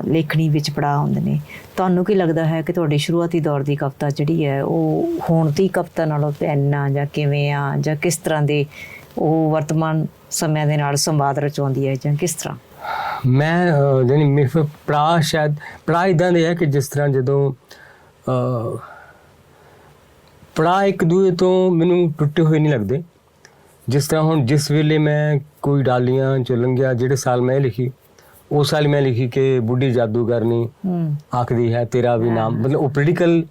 ਲੇਖਣੀ ਵਿੱਚ ਪੜਾ ਹੁੰਦੇ ਨੇ। ਤੁਹਾਨੂੰ ਕੀ ਲੱਗਦਾ ਹੈ ਕਿ ਤੁਹਾਡੀ ਸ਼ੁਰੂਆਤੀ ਦੌਰ ਦੀ ਕਵਿਤਾ ਜਿਹੜੀ ਹੈ ਉਹ ਹੁਣ ਦੀ ਕਵਿਤਾ ਨਾਲੋਂ ਪੈਨਾ ਜਾਂ ਕਿਵੇਂ ਆ ਜਾਂ ਕਿਸ ਤਰ੍ਹਾਂ ਦੇ ਉਹ ਵਰਤਮਾਨ ਸਮਿਆਂ ਦੇ ਨਾਲ ਸੰਵਾਦ ਰਚਾਉਂਦੀ ਹੈ ਜਾਂ ਕਿਸ ਤਰ੍ਹਾਂ? ਮੈਂ ਅਹ, ਜਾਣੀ ਮੇਰੇ ਪੜਾ ਸ਼ਾਇਦ ਪੜਾ ਇਦਾਂ ਦੇ ਹੈ ਕਿ ਜਿਸ ਤਰ੍ਹਾਂ ਜਦੋਂ ਅ ਪੜਾ ਇੱਕ ਦੂਜੇ ਤੋਂ ਮੈਨੂੰ ਟੁੱਟੇ ਹੋਏ ਨਹੀਂ ਲੱਗਦੇ। ਜਿਸ ਤਰ੍ਹਾਂ ਹੁਣ ਜਿਸ ਵੇਲੇ ਮੈਂ ਕੋਈ ਡਾਲੀਆਂ ਚ ਲੰਘਿਆ ਜਿਹੜੇ ਸਾਲ ਮੈਂ ਲਿਖੀ ਉਸ ਸਾਲ ਮੈਂ ਲਿਖੀ ਕਿ ਬੁੱਢੀ ਜਾਦੂਗਰਨੀ ਆਖਦੀ ਹੈ ਤੇਰਾ ਵੀ ਨਾਮ। ਮਤਲਬ ਉਹ ਪੋਲੀਟੀਕਲ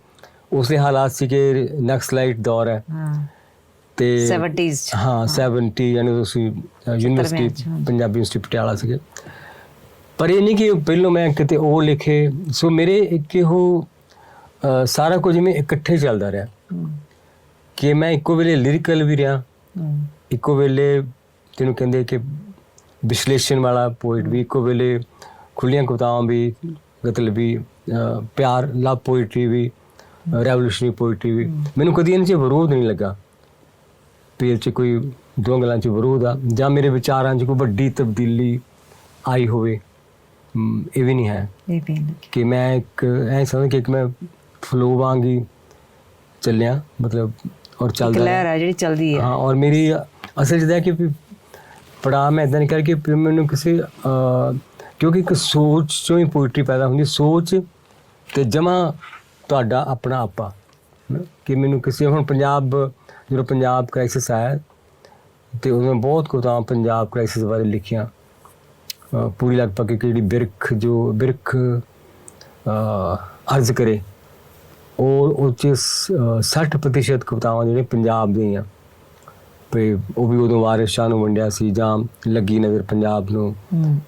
ਉਸੇ ਹਾਲਾਤ ਸੀ ਕਿ ਨਕਸਲਾਈਟ ਦੌਰ ਹੈ। ਤੇ 70s ਚ। ਹਾਂ 70 ਯਾਨੀ ਤੁਸੀਂ ਯੂਨੀਵਰਸਿਟੀ। ਪੰਜਾਬੀ ਯੂਨੀਵਰਸਿਟੀ ਪਟਿਆਲਾ ਸੀਗੇ। ਪਰ ਇਹ ਨਹੀਂ ਕਿ ਪਹਿਲੋਂ ਮੈਂ ਕਿਤੇ ਉਹ ਲਿਖੇ। ਸੋ ਮੇਰੇ ਇੱਕ ਇਹੋ ਸਾਰਾ ਕੁਝ ਜਿਵੇਂ ਇਕੱਠੇ ਚੱਲਦਾ ਰਿਹਾ। ਕਿ ਮੈਂ ਇੱਕੋ ਵੇਲੇ ਲਿਰਿਕਲ ਵੀ ਰਿਹਾ। ਇੱਕੋ ਵੇਲੇ ਜਿਹਨੂੰ ਕਹਿੰਦੇ ਕਿ ਵਿਸ਼ਲੇਸ਼ਣ ਵਾਲਾ ਪੋਇਟ ਵੀ ਇੱਕੋ ਵੇਲੇ ਖੁੱਲੀਆਂ ਕਵਿਤਾਵਾਂ ਵੀ ਮਤਲਬ ਵੀ ਅ, ਪਿਆਰ ਲਵ ਪੋਇਟਰੀ ਵੀ ਰੈਵੋਲੂਸ਼ਨਰੀ ਪੋਇਟਰੀ ਵੀ ਮੈਨੂੰ ਕਦੀ ਇਹਨਾਂ 'ਚ ਵਿਰੋਧ ਨਹੀਂ ਲੱਗਾ ਪੇਲ 'ਚ ਕੋਈ ਦੋ ਗੱਲਾਂ 'ਚ ਵਿਰੋਧ ਆ ਜਾਂ ਮੇਰੇ ਵਿਚਾਰਾਂ 'ਚ ਕੋਈ ਵੱਡੀ ਤਬਦੀਲੀ ਆਈ ਹੋਵੇ ਹਮ, ਇਹ ਵੀ ਨਹੀਂ ਹੈ ਇਹ ਵੀ ਨਾ। ਕਿ ਮੈਂ ਇੱਕ ਐ ਸਮਝ ਕਿ ਇੱਕ ਮੈਂ ਫਲੋ ਵਾਂਗੀ ਚੱਲਿਆ ਮਤਲਬ ਔਰ ਇੱਕ ਚੱਲਦਾ ਰਿਹਾ। ਲਹਿਰ ਹੈ ਜਿਹੜੀ ਚੱਲਦੀ ਹੈ। ਹਾਂ ਔਰ ਮੇਰੀ ਅਸਲ ਜਿਹਦਾ ਕਿ ਪੜਾਅ ਮੈਂ ਇਦਾਂ ਨਹੀਂ ਕਰਕੇ ਵੀ ਮੈਨੂੰ ਕਿਸੇ ਕਿਉਂਕਿ ਇੱਕ ਸੋਚ ਚੋਂ ਹੀ ਪੋਇਟਰੀ ਪੈਦਾ ਹੁੰਦੀ ਸੋਚ ਤੇ ਜਮਾ ਤੁਹਾਡਾ ਆਪਣਾ ਆਪਾ। ਹਨਾ, ਕਿ ਮੈਨੂੰ ਕਿਸੇ ਹੁਣ ਪੰਜਾਬ ਜਦੋਂ ਪੰਜਾਬ ਕ੍ਰਾਈਸਿਸ ਆਇਆ ਤੇ ਉਹਨੇ ਬਹੁਤ ਕਵਿਤਾਵਾਂ ਪੰਜਾਬ ਕ੍ਰਾਈਸਿਸ ਬਾਰੇ ਲਿਖੀਆਂ। ਪੂਰੀ ਲਗਭਗ ਕਿ ਜਿਹੜੀ ਬਿਰਖ ਜੋ ਬਿਰਖ ਅਰਜ਼ ਕਰੇ ਉਹ ਉਹ 'ਚ ਸ- ਅਹ 60% ਕਵਿਤਾਵਾਂ ਜਿਹੜੀਆਂ ਪੰਜਾਬ ਦੀਆਂ। ਤੇ ਉਹ ਵੀ ਉਦੋਂ ਵਾਰਿਸ ਸ਼ਾਹ ਨੂੰ ਵੰਡਿਆ ਸੀ ਜਾਂ ਲੱਗੀ ਨਜ਼ਰ ਪੰਜਾਬ ਨੂੰ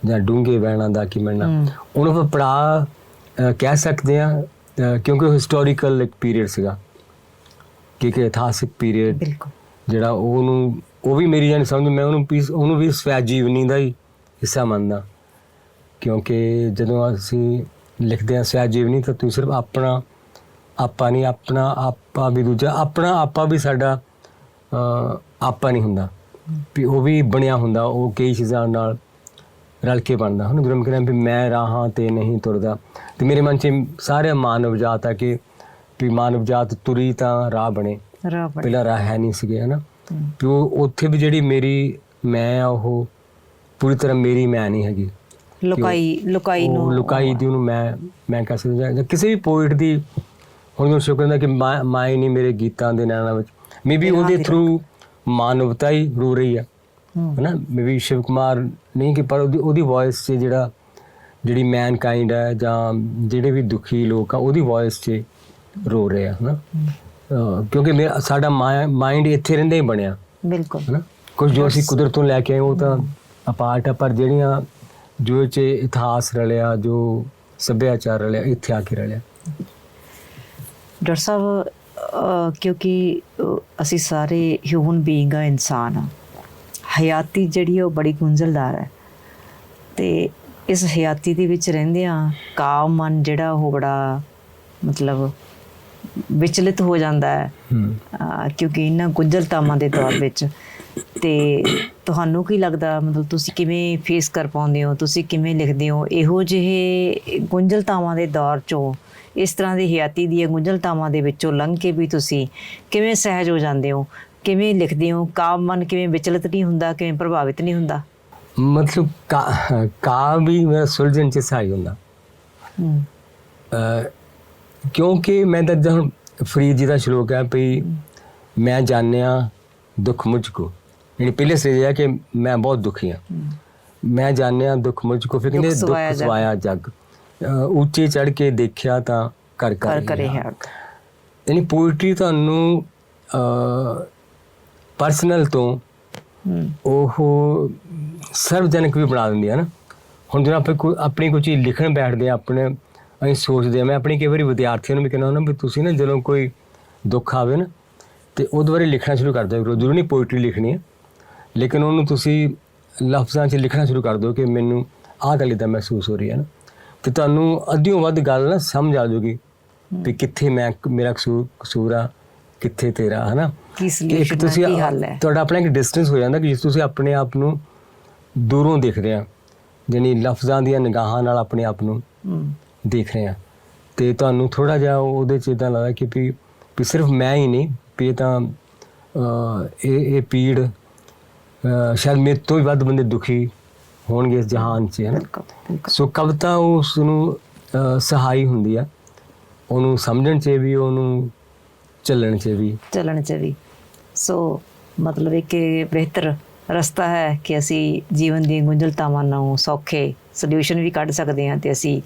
ਜਾਂ ਡੂੰਘੇ ਵਹਿਣਾ ਦਾ ਕੀ ਮਿਲਣਾ। ਹੂੰ। ਉਹਨੂੰ ਆਪਾਂ ਪੜਾ ਕਹਿ ਸਕਦੇ ਆ ਕਿਉਂਕਿ ਉਹ ਹਿਸਟੋਰੀਕਲ ਇੱਕ ਪੀਰੀਅਡ ਸੀਗਾ। ਕਿ ਕਿ ਇਤਿਹਾਸਿਕ ਪੀਰੀਅਡ ਜਿਹੜਾ ਉਹਨੂੰ ਉਹ ਵੀ ਮੇਰੀ ਜਾਨ ਸਮਝ ਮੈਂ ਉਹਨੂੰ ਪੀਸ ਉਹਨੂੰ ਵੀ ਸਵੈ ਜੀਵਨੀ ਦਾ ਹੀ ਹਿੱਸਾ ਮੰਨਦਾ। ਕਿਉਂਕਿ ਜਦੋਂ ਅਸੀਂ ਲਿਖਦੇ ਹਾਂ ਸਵੈ ਜੀਵਨੀ ਤਾਂ ਤੂੰ ਸਿਰਫ ਆਪਣਾ ਆਪਾ ਨਹੀਂ ਆਪਣਾ ਆਪਾ ਵੀ ਦੂਜਾ ਆਪਣਾ ਆਪਾ ਵੀ ਸਾਡਾ ਆਪਾ ਨਹੀਂ ਹੁੰਦਾ। ਵੀ ਉਹ ਵੀ ਬਣਿਆ ਹੁੰਦਾ ਉਹ ਕਈ ਚੀਜ਼ਾਂ ਨਾਲ ਰਲ ਕੇ ਬਣਦਾ। ਹੁਣ ਗੁਰਮ ਕਹਿੰਦਾ ਵੀ ਮੈਂ ਰਾਹਾਂ ਤੇ ਨਹੀਂ ਤੁਰਦਾ। ਤੇ ਮੇਰੇ ਮਨ 'ਚ ਸਾਰੇ ਮਾਨਵ ਜਾਤ ਆ ਕਿ ਵੀ ਮਾਨਵ ਜਾਤ ਤੁਰੀ ਤਾਂ ਰਾਹ ਬਣੇ। ਰਾਹ ਬਣ। ਪਹਿਲਾਂ ਰਾਹ ਹੈ ਨਹੀਂ ਸੀਗੇ ਹਨਾ? ਹੂੰ। ਤੇ ਉਹ ਉੱਥੇ ਵੀ ਜਿਹੜੀ ਮੇਰੀ ਮੈਂ ਆ ਉਹ ਪੂਰੀ ਤਰ੍ਹਾਂ ਮੇਰੀ ਮੈਂ ਨਹੀਂ ਹੈਗੀ। ਲੁਕਾਈ ਲੁਕਾਈ ਨੂੰ ਲੁਕਾਈ ਦੀ ਉਹਨੂੰ ਮੈਂ ਮੈਂ ਕਹਿ ਸਕਦਾ ਜਾਂ- ਕਿਸੇ ਵੀ ਪੋਇਟ ਦੀ ਹੁਣ ਉਹ ਸ਼ੁਕਰ ਹੁੰਦਾ ਕਿ ਮਾਂ ਮਾਂ ਹੀ ਨਹੀਂ ਮੇਰੇ ਗੀਤਾਂ ਦੇ ਨਾਲਾਂ ਵਿੱਚ। ਮੇਬੀ ਉਹਦੇ ਥਰੂ ਮਾਨਵਤਾ ਹੀ ਰੂ ਰਹੀ ਹੂੰ। ਹਨਾ? ਮੇਬੀ ਸ਼ਿਵ ਕੁਮਾਰ ਨਹੀਂ ਕਿ ਪਰ ਉਹਦੀ ਉਹਦੀ ਵੌਇਸ 'ਚ ਜਿਹੜਾ ਜਿਹੜੀ ਮੈਨ ਕਾਈਂਡ ਹੈ ਜਾਂ ਜਿਹੜੇ ਵੀ ਦੁਖੀ ਲੋਕ ਆ ਉਹਦੀ ਵੌਇਸ 'ਚ ਰੋ ਰਹੇ ਆ ਹਨਾ? ਕਿਉਂਕਿ ਮੇਰਾ ਸਾਡਾ ਮਾਈਂਡ ਇੱਥੇ ਰਹਿੰਦਾ ਹੀ ਬਣਿਆ। ਬਿਲਕੁਲ। ਹਨਾ? ਕੁਝ ਜੋ ਅਸੀਂ ਕੁਦਰਤ ਤੋਂ ਲੈ ਕੇ ਆਏ ਉਹ ਤਾਂ ਅਪਾਰਟ ਆ ਪਰ ਜਿਹੜੀਆਂ ਜੋ 'ਚ ਇਤਿਹਾਸ ਰਲਿਆ ਜੋ ਸੱਭਿਆਚਾਰ ਰਲਿਆ ਇੱਥੇ ਆ ਕੇ ਰਲਿਆ। ਡਾਕਟਰ ਸਾਹਿਬ ਕਿਉਂਕਿ ਅਸੀਂ ਸਾਰੇ ਹਿਊਮਨ ਬੀਇੰਗ ਆ ਇਨਸਾਨ ਆ। ਹਯਾਤੀ ਜਿਹੜੀ ਉਹ ਬੜੀ ਗੁੰਝਲਦਾਰ ਹੈ ਤੇ ਇਸ ਹਯਾਤੀ ਦੇ ਵਿੱਚ ਰਹਿੰਦੇ ਆ ਕਾਮ ਮਨ ਜਿਹੜਾ ਉਹ ਬੜਾ ਮਤਲਬ ਵਿਚਲਿਤ ਹੋ ਜਾਂਦਾ ਹੈ। ਕਿਉਂਕਿ ਇਹਨਾਂ ਗੁੰਝਲਤਾਵਾਂ ਦੇ ਦੌਰ ਵਿੱਚ। ਤੇ ਤੁਹਾਨੂੰ ਕੀ ਲੱਗਦਾ ਮਤਲਬ ਤੁਸੀਂ ਕਿਵੇਂ ਫੇਸ ਕਰ ਪਾਉਂਦੇ ਹੋ? ਤੁਸੀਂ ਕਿਵੇਂ ਲਿਖਦੇ ਹੋ? ਇਹੋ ਜਿਹੇ ਗੁੰਝਲਤਾਵਾਂ ਦੇ ਦੌਰ ਚੋਂ ਇਸ ਤਰ੍ਹਾਂ ਦੀ ਹਯਾਤੀ ਦੀਆਂ ਗੁੰਝਲਤਾਵਾਂ ਦੇ ਵਿੱਚੋਂ ਲੰਘ ਕੇ ਵੀ ਤੁਸੀਂ ਕਿਵੇਂ ਸਹਿਜ ਹੋ ਜਾਂਦੇ ਹੋ? ਕਿਵੇਂ ਲਿਖਦੇ ਹੋ? ਕਾਮ ਮਨ ਕਿਵੇਂ ਵਿਚਲਿਤ ਨਹੀਂ ਹੁੰਦਾ ਕਿਵੇਂ ਪ੍ਰਭਾਵਿਤ ਨਹੀਂ ਹੁੰਦਾ? ਮਤਲਬ ਕਾ ਕਾ ਵੀ ਮੇਰਾ ਸੁਲਝਣ ਚ ਸਹਾਈ ਹੁੰਦਾ। ਕਿਉਂਕਿ ਮੈਂ ਤਾਂ ਜਦੋਂ ਫਰੀਦ ਜੀ ਦਾ ਸ਼ਲੋਕ ਹੈ ਵੀ ਮੈਂ ਜਾਣਿਆ ਦੁੱਖ ਮੁਝ ਕੋ। ਯਾਨੀ ਪਹਿਲੇ ਸੇ ਹੈ ਕਿ ਮੈਂ ਬਹੁਤ ਦੁਖੀ ਹਾਂ। ਮੈਂ ਜਾਣਿਆ ਦੁੱਖ ਮੁਝ ਕੋ ਫਿਰ ਕਹਿੰਦੇ ਦੁੱਖ ਦੁੱਖ ਸਵਾਇਆ ਜਗ। ਉੱਚੇ ਚੜ ਕੇ ਦੇਖਿਆ ਤਾਂ ਕਰ ਕਰ ਕਰੇ ਹੈ ਯਾਨੀ ਪੋਇਟਰੀ ਤੁਹਾਨੂੰ ਪਰਸਨਲ ਤੋਂ ਉਹ ਸਰਵਜਨਕ ਵੀ ਬਣਾ ਦਿੰਦੀ ਹੈ ਨਾ। ਹੁਣ ਜਦੋਂ ਆਪਾਂ ਕੋਈ ਆਪਣੀ ਕੋਈ ਚੀਜ਼ ਲਿਖਣ ਬੈਠਦੇ ਆ ਆਪਣੇ ਅਸੀਂ ਸੋਚਦੇ ਆ ਮੈਂ ਆਪਣੀ ਕਈ ਵਾਰੀ ਵਿਦਿਆਰਥੀਆਂ ਨੂੰ ਵੀ ਕਹਿੰਦਾ ਹੁੰਦਾ ਵੀ ਤੁਸੀਂ ਨਾ ਜਦੋਂ ਕੋਈ ਦੁੱਖ ਆਵੇ ਨਾ ਤੇ ਉਹਦੇ ਬਾਰੇ ਲਿਖਣਾ ਸ਼ੁਰੂ ਕਰ ਦਿਓ ਜ਼ਰੂਰੀ ਨਹੀਂ ਪੋਇਟਰੀ ਲਿਖਣੀ ਹੈ ਲੇਕਿਨ ਉਹਨੂੰ ਤੁਸੀਂ ਲਫ਼ਜ਼ਾਂ 'ਚ ਲਿਖਣਾ ਸ਼ੁਰੂ ਕਰ ਦਿਓ ਕਿ ਮੈਨੂੰ ਆਹ ਗੱਲ ਇਦਾਂ ਮਹਿਸੂਸ ਹੋ ਰਹੀ ਹੈ ਨਾ। ਤੇ ਤੁਹਾਨੂੰ ਅੱਧਿਓਂ ਵੱਧ ਗੱਲ ਨਾ ਸਮਝ ਆ ਜਾਊਗੀ ਵੀ ਕਿੱਥੇ ਮੈਂ ਮੇਰਾ ਕਸੂਰ ਕਸੂਰ ਆ ਕਿੱਥੇ ਤੇਰਾ ਹਨਾ? ਕੀ ਸੋਲੂਸ਼ਨ ਤੁਸੀਂ ਕੀ ਹੱਲ ਹੈ? ਤੁਹਾਡਾ ਆਪਣਾ ਇੱਕ ਡਿਸਟੈਂਸ ਹੋ ਜਾਂਦਾ ਕਿ ਜਿਸ ਤੁਸੀਂ ਆਪਣੇ ਆਪ ਨੂੰ ਦੂਰੋਂ ਦੇਖ ਰਹੇ ਆ ਜਾਨੀ ਲਫ਼ਜ਼ਾਂ ਦੀਆਂ ਨਿਗਾਹਾਂ ਨਾਲ ਆਪਣੇ ਆਪ ਨੂੰ ਦੇਖ ਰਹੇ ਆ। ਤੇ ਤੁਹਾਨੂੰ ਥੋੜਾ ਜਿਹਾ ਉਹਦੇ ਚ ਇਦਾਂ ਲੱਗਦਾ ਕਿ ਵੀ ਵੀ ਸਿਰਫ ਮੈਂ ਹੀ ਨਹੀਂ ਵੀ ਤਾਂ ਇਹ ਇਹ ਪੀੜ ਸ਼ਾਇਦ ਮੇਰੇ ਤੋਂ ਵੀ ਵੱਧ ਬੰਦੇ ਦੁਖੀ ਹੋਣਗੇ ਇਸ ਜਹਾਨ 'ਚ ਹੈ ਨਾ? ਬਿਲਕੁਲ ਬਿਲਕੁਲ। ਸੋ ਕਵਿਤਾ ਉਸ ਨੂੰ ਸਹਾਈ ਹੁੰਦੀ ਆ। ਉਹਨੂੰ ਸਮਝਣ 'ਚ ਵੀ ਉਹਨੂੰ ਚੱਲਣ 'ਚ ਵੀ। ਚੱਲਣ ਚ ਵੀ। ਸੋ ਮਤਲਬ ਇਹ ਬਿਹਤਰ ਰਸਤਾ ਹੈ ਕਿ ਅਸੀਂ ਜੀਵਨ ਦੀਆਂ ਗੁੰਝਲਤਾਵਾਂ ਨੂੰ ਸੌਖੇ ਸੋਲੂਸ਼ਨ ਵੀ ਕੱਢ ਸਕਦੇ ਹਾਂ ਤੇ ਅਸੀਂ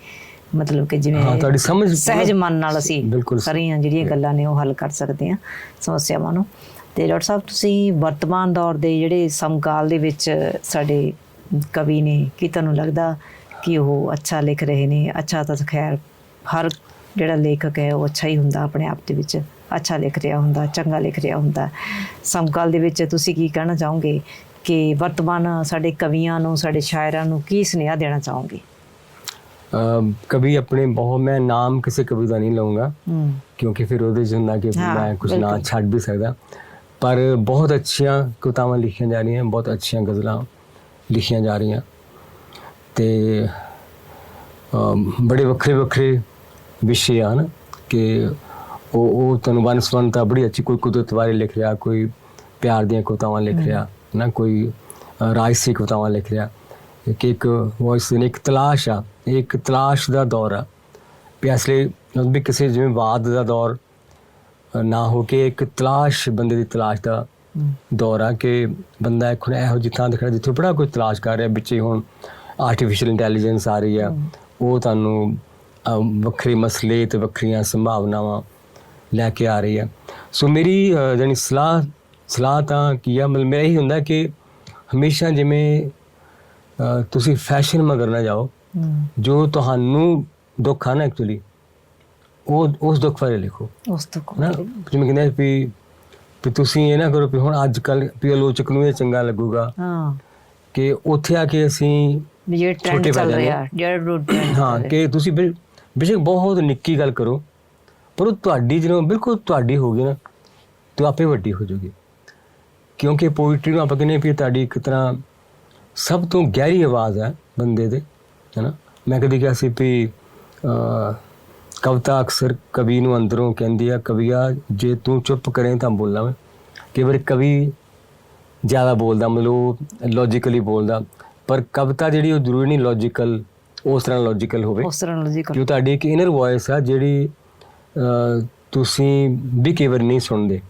ਮਤਲਬ ਕਿ ਜਿਵੇਂ ਹਾਂ, ਤੁਹਾਡੀ ਸਮਝ ਸਹਿਜ ਮਨ ਨਾਲ ਅਸੀਂ ਸਾਰੀਆਂ ਜਿਹੜੀਆਂ ਗੱਲਾਂ ਨੇ ਉਹ ਹੱਲ ਕਰ ਸਕਦੇ ਹਾਂ ਸਮੱਸਿਆਵਾਂ ਨੂੰ। ਤੇ ਡਾਕਟਰ ਸਾਹਿਬ ਤੁਸੀਂ ਵਰਤਮਾਨ ਦੌਰ ਦੇ ਜਿਹੜੇ ਸਮਕਾਲ ਦੇ ਵਿੱਚ ਸਾਡੇ ਕਵੀ ਨੇ ਕੀ ਤੁਹਾਨੂੰ ਲੱਗਦਾ ਕਿ ਉਹ ਅੱਛਾ ਲਿਖ ਰਹੇ ਨੇ? ਅੱਛਾ ਤਾਂ ਖੈਰ ਹਰ ਜਿਹੜਾ ਲੇਖਕ ਹੈ ਉਹ ਅੱਛਾ ਹੀ ਹੁੰਦਾ ਆਪਣੇ ਆਪ ਦੇ ਵਿੱਚ। ਅੱਛਾ ਲਿਖ ਰਿਹਾ ਹੁੰਦਾ ਚੰਗਾ ਲਿਖ ਰਿਹਾ ਹੁੰਦਾ। ਸਮਕਾਲ ਦੇ ਵਿੱਚ ਤੁਸੀਂ ਕੀ ਕਹਿਣਾ ਚਾਹੋਗੇ ਕਿ ਵਰਤਮਾਨ ਸਾਡੇ ਕਵੀਆਂ ਨੂੰ ਸਾਡੇ ਸ਼ਾਇਰਾਂ ਨੂੰ ਕੀ ਸੁਨੇਹਾ ਦੇਣਾ ਚਾਹੋਗੇ? ਕਵੀ ਆਪਣੇ ਬਹੁਤ ਮੈਂ ਨਾਮ ਕਿਸੇ ਕਵੀ ਦਾ ਨਹੀਂ ਲਵਾਂਗਾ ਕਿਉਂਕਿ ਫਿਰ ਉਹਦੇ 'ਚ ਹੁੰਦਾ ਕਿ ਮੈਂ ਕੁਝ ਨਾ। ਛੱਡ ਵੀ ਸਕਦਾ। ਪਰ ਬਹੁਤ ਅੱਛੀਆਂ ਕਵਿਤਾਵਾਂ ਲਿਖੀਆਂ ਜਾ ਰਹੀਆਂ ਬਹੁਤ ਅੱਛੀਆਂ ਗਜ਼ਲਾਂ। ਲਿਖੀਆਂ ਜਾ ਰਹੀਆਂ। ਤੇ ਬੜੇ ਵੱਖਰੇ ਵੱਖਰੇ ਵਿਸ਼ੇ ਹਨ ਕਿ ਉਹ ਉਹ ਤੁਹਾਨੂੰ ਵਨਸਵਨ ਤਾਂ ਬੜੀ ਅੱਛੀ ਕੋਈ ਕੁਦਰਤ ਬਾਰੇ ਲਿਖ ਰਿਹਾ ਕੋਈ ਪਿਆਰ ਦੀਆਂ ਕਵਿਤਾਵਾਂ ਲਿਖ ਰਿਹਾ ਨਾ ਕੋਈ ਰਾਜਸੀ ਕਵਿਤਾਵਾਂ ਲਿਖ ਰਿਹਾ। ਇੱਕ ਇੱਕ ਵੌਇਸ ਇੱਕ ਤਲਾਸ਼ ਆ ਇੱਕ ਤਲਾਸ਼ ਦਾ ਦੌਰ ਆ। ਵੀ ਅਸਲੀ ਵੀ ਕਿਸੇ ਜਿਵੇਂ ਬਾਦ ਦਾ ਦੌਰ ਨਾ ਹੋ ਕੇ ਇੱਕ ਤਲਾਸ਼ ਬੰਦੇ ਦੀ ਤਲਾਸ਼ ਦਾ ਦੌਰ ਆ ਕਿ ਬੰਦਾ ਇੱਕ ਹੁਣ ਇਹੋ ਜਿਹੀ ਥਾਂ ਦਿਖਣਾ ਜਿੱਥੇ ਬੜਾ ਕੋਈ ਤਲਾਸ਼ ਕਰ ਰਿਹਾ ਵਿੱਚੇ ਹੁਣ ਆਰਟੀਫੀਸ਼ੀਅਲ ਇੰਟੈਲੀਜੈਂਸ ਆ ਰਹੀ ਆ। ਉਹ ਤੁਹਾਨੂੰ ਵੱਖਰੇ ਮਸਲੇ ਤੇ ਵੱਖਰੀਆਂ ਸੰਭਾਵਨਾਵਾਂ ਲੈ ਕੇ ਆ ਰਹੀ ਆ। ਸੋ ਮੇਰੀ ਜਾਣੀ ਸਲਾਹ ਸਲਾਹ ਤਾਂ ਕੀ ਆ ਮਤਲਬ ਮੇਰਾ ਹੀ ਹੁੰਦਾ ਕਿ ਹਮੇਸ਼ਾ ਜਿਵੇਂ ਤੁਸੀਂ ਫੈਸ਼ਨ ਮਗਰ ਨਾ ਜਾਓ। ਜੋ ਤੁਹਾਨੂੰ ਦੁੱਖ ਆ ਨਾ ਐਕਚੁਅਲੀ ਉਹ ਉਸ ਦੁੱਖ ਬਾਰੇ ਲਿਖੋ। ਉਸ ਕੋਈ ਨਾ ਜਿਵੇਂ ਕਹਿੰਦੇ ਵੀ ਵੀ ਤੁਸੀਂ ਇਹ ਨਾ ਕਰੋ ਵੀ ਹੁਣ ਅੱਜ ਕੱਲ ਆਲੋਚਕ ਨੂੰ ਇਹ ਚੰਗਾ ਲੱਗੂਗਾ ਹਾਂ। ਕਿ ਉੱਥੇ ਆ ਕੇ ਅਸੀਂ ਵੀ ਜਿਹੜਾ ਟ੍ਰੈਂਡ ਛੋਟੇ ਚੱਲ ਰਿਹਾ ਜਿਹੜਾ ਰੂਟ ਹਾਂ ਕਿ ਤੁਸੀਂ ਬਿਲ- ਬੇਸ਼ੱਕ ਬਹੁਤ ਨਿੱਕੀ ਗੱਲ ਕਰੋ ਪਰ ਉਹ ਤੁਹਾਡੀ ਜਦੋਂ ਬਿਲਕੁਲ ਤੁਹਾਡੀ ਹੋ ਗਈ ਨਾ ਤੇ ਆਪੇ ਵੱਡੀ ਹੋ ਜਾਊਗੀ। ਕਿਉਂਕਿ ਪੋਇਟਰੀ ਨੂੰ ਆਪਾਂ ਕਹਿੰਦੇ ਵੀ ਤੁਹਾਡੀ ਇੱਕ ਤਰ੍ਹਾਂ ਸਭ ਤੋਂ ਗਹਿਰੀ ਆਵਾਜ਼ ਹੈ ਬੰਦੇ ਦੇ ਹੈਨਾ ਮੈਂ ਕਦੀ ਕਿਹਾ ਸੀ ਵੀ ਅਹ, ਕਵਿਤਾ ਅਕਸਰ ਕਵੀ ਨੂੰ ਅੰਦਰੋਂ ਕਹਿੰਦੀ ਆ ਕਵੀਆ ਜੇ ਤੂੰ ਚੁੱਪ ਕਰੇ ਤਾਂ ਬੋਲਾਂ ਮੈਂ। ਕਈ ਵਾਰ ਕਵੀ ਜ਼ਿਆਦਾ ਬੋਲਦਾ ਮਤਲਬ ਲੌਜੀਕਲੀ ਬੋਲਦਾ ਪਰ ਕਵਿਤਾ ਜਿਹੜੀ ਉਹ ਜ਼ਰੂਰੀ ਨਹੀਂ ਲੌਜੀਕਲ ਉਸ ਤਰ੍ਹਾਂ ਲੌਜੀਕਲ ਹੋਵੇ। ਉਸ ਤਰ੍ਹਾਂ ਲੋਜੀ ਕਿ ਉਹ ਤੁਹਾਡੀ ਇੱਕ ਇਨਰ ਵੌਇਸ ਆ ਜਿਹੜੀ ਤੁਸੀਂ ਵੀ ਕਈ ਵਾਰ ਨਹੀਂ ਸੁਣਦੇ।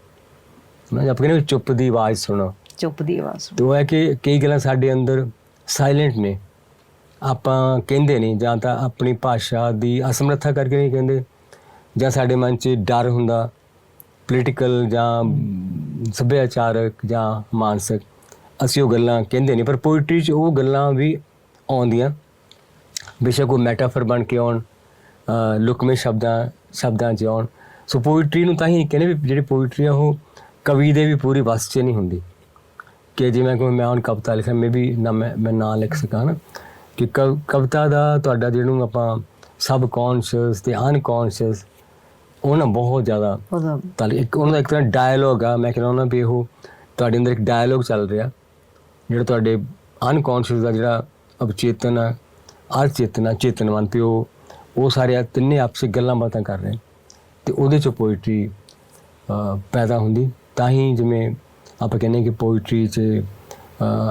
ਨਾ ਆਪਾਂ ਕਹਿੰਦੇ ਚੁੱਪ ਦੀ ਆਵਾਜ਼ ਸੁਣੋ। ਚੁੱਪ ਦੀ ਆਵਾਜ਼ ਤੇ ਉਹ ਹੈ ਕਿ ਕਈ ਗੱਲਾਂ ਸਾਡੇ ਅੰਦਰ ਸਾਇਲੈਂਟ ਨੇ। ਆਪਾਂ ਕਹਿੰਦੇ ਨਹੀਂ, ਜਾਂ ਤਾਂ ਆਪਣੀ ਭਾਸ਼ਾ ਦੀ ਅਸਮਰੱਥਾ ਕਰਕੇ ਨਹੀਂ ਕਹਿੰਦੇ, ਜਾਂ ਸਾਡੇ ਮਨ 'ਚ ਡਰ ਹੁੰਦਾ ਪੋਲੀਟੀਕਲ ਜਾਂ ਸੱਭਿਆਚਾਰਕ ਜਾਂ ਮਾਨਸਿਕ, ਅਸੀਂ ਉਹ ਗੱਲਾਂ ਕਹਿੰਦੇ ਨਹੀਂ, ਪਰ ਪੋਇਟਰੀ 'ਚ ਉਹ ਗੱਲਾਂ ਵੀ ਆਉਂਦੀਆਂ। ਬੇਸ਼ੱਕ ਉਹ ਮੈਟਾਫਰ ਬਣ ਕੇ ਆਉਣ ਲੁਕਮੇ ਸ਼ਬਦਾਂ ਸ਼ਬਦਾਂ 'ਚ ਆਉਣ। ਸੋ ਪੋਇਟਰੀ ਨੂੰ ਤਾਂ ਹੀ ਕਹਿੰਦੇ ਵੀ ਜਿਹੜੀ ਪੋਇਟਰੀ ਆ, ਉਹ ਕਵੀ ਦੇ ਵੀ ਪੂਰੀ ਵਸ 'ਚ ਨਹੀਂ ਹੁੰਦੀ। ਕਿ ਜਿਵੇਂ ਕਿ ਮੈਂ ਹੁਣ ਕਵਿਤਾ ਲਿਖਾਂ ਮੈਂ ਵੀ ਨਾ ਮੈਂ ਮੈਂ ਨਾ ਲਿਖ ਸਕਾਂ ਨਾ। ਕਿ ਕਵ- ਕਵਿਤਾ ਦਾ ਤੁਹਾਡਾ ਜਿਹਨੂੰ ਆਪਾਂ ਸਬ ਕੌਨਸ਼ੀਅਸ ਤੇ ਅਨਕੌਨਸ਼ੀਅਸ ਉਹ ਨਾ ਬਹੁਤ ਜ਼ਿਆਦਾ ਤਾਂ ਇੱਕ ਉਹਨਾਂ ਦਾ ਇੱਕ ਤਰ੍ਹਾਂ ਡਾਇਲੋਗ ਆ ਮੈਂ ਕਹਿੰਦਾ ਵੀ ਉਹ ਤੁਹਾਡੇ ਅੰਦਰ ਇੱਕ ਡਾਇਲੋਗ ਚੱਲ ਰਿਹਾ ਜਿਹੜਾ ਤੁਹਾਡੇ ਅਨਕੌਨਸ਼ੀਅਸ ਦਾ ਜਿਹੜਾ ਅਵਚੇਤਨ ਆ ਅਚੇਤਨ ਚੇਤਨਵੰਤ ਤੇ ਉਹ ਉਹ ਸਾਰੇ ਆ ਤਿੰਨੇ ਆਪਸੇ ਗੱਲਾਂ ਬਾਤਾਂ ਕਰ ਰਹੇ ਤੇ ਉਹਦੇ ਚ ਪੋਇਟਰੀ ਪੈਦਾ ਹੁੰਦੀ। ਤਾਂ ਹੀ ਜਿਵੇਂ ਆਪਾਂ ਕਹਿੰਦੇ ਕਿ ਪੋਇਟਰੀ 'ਚ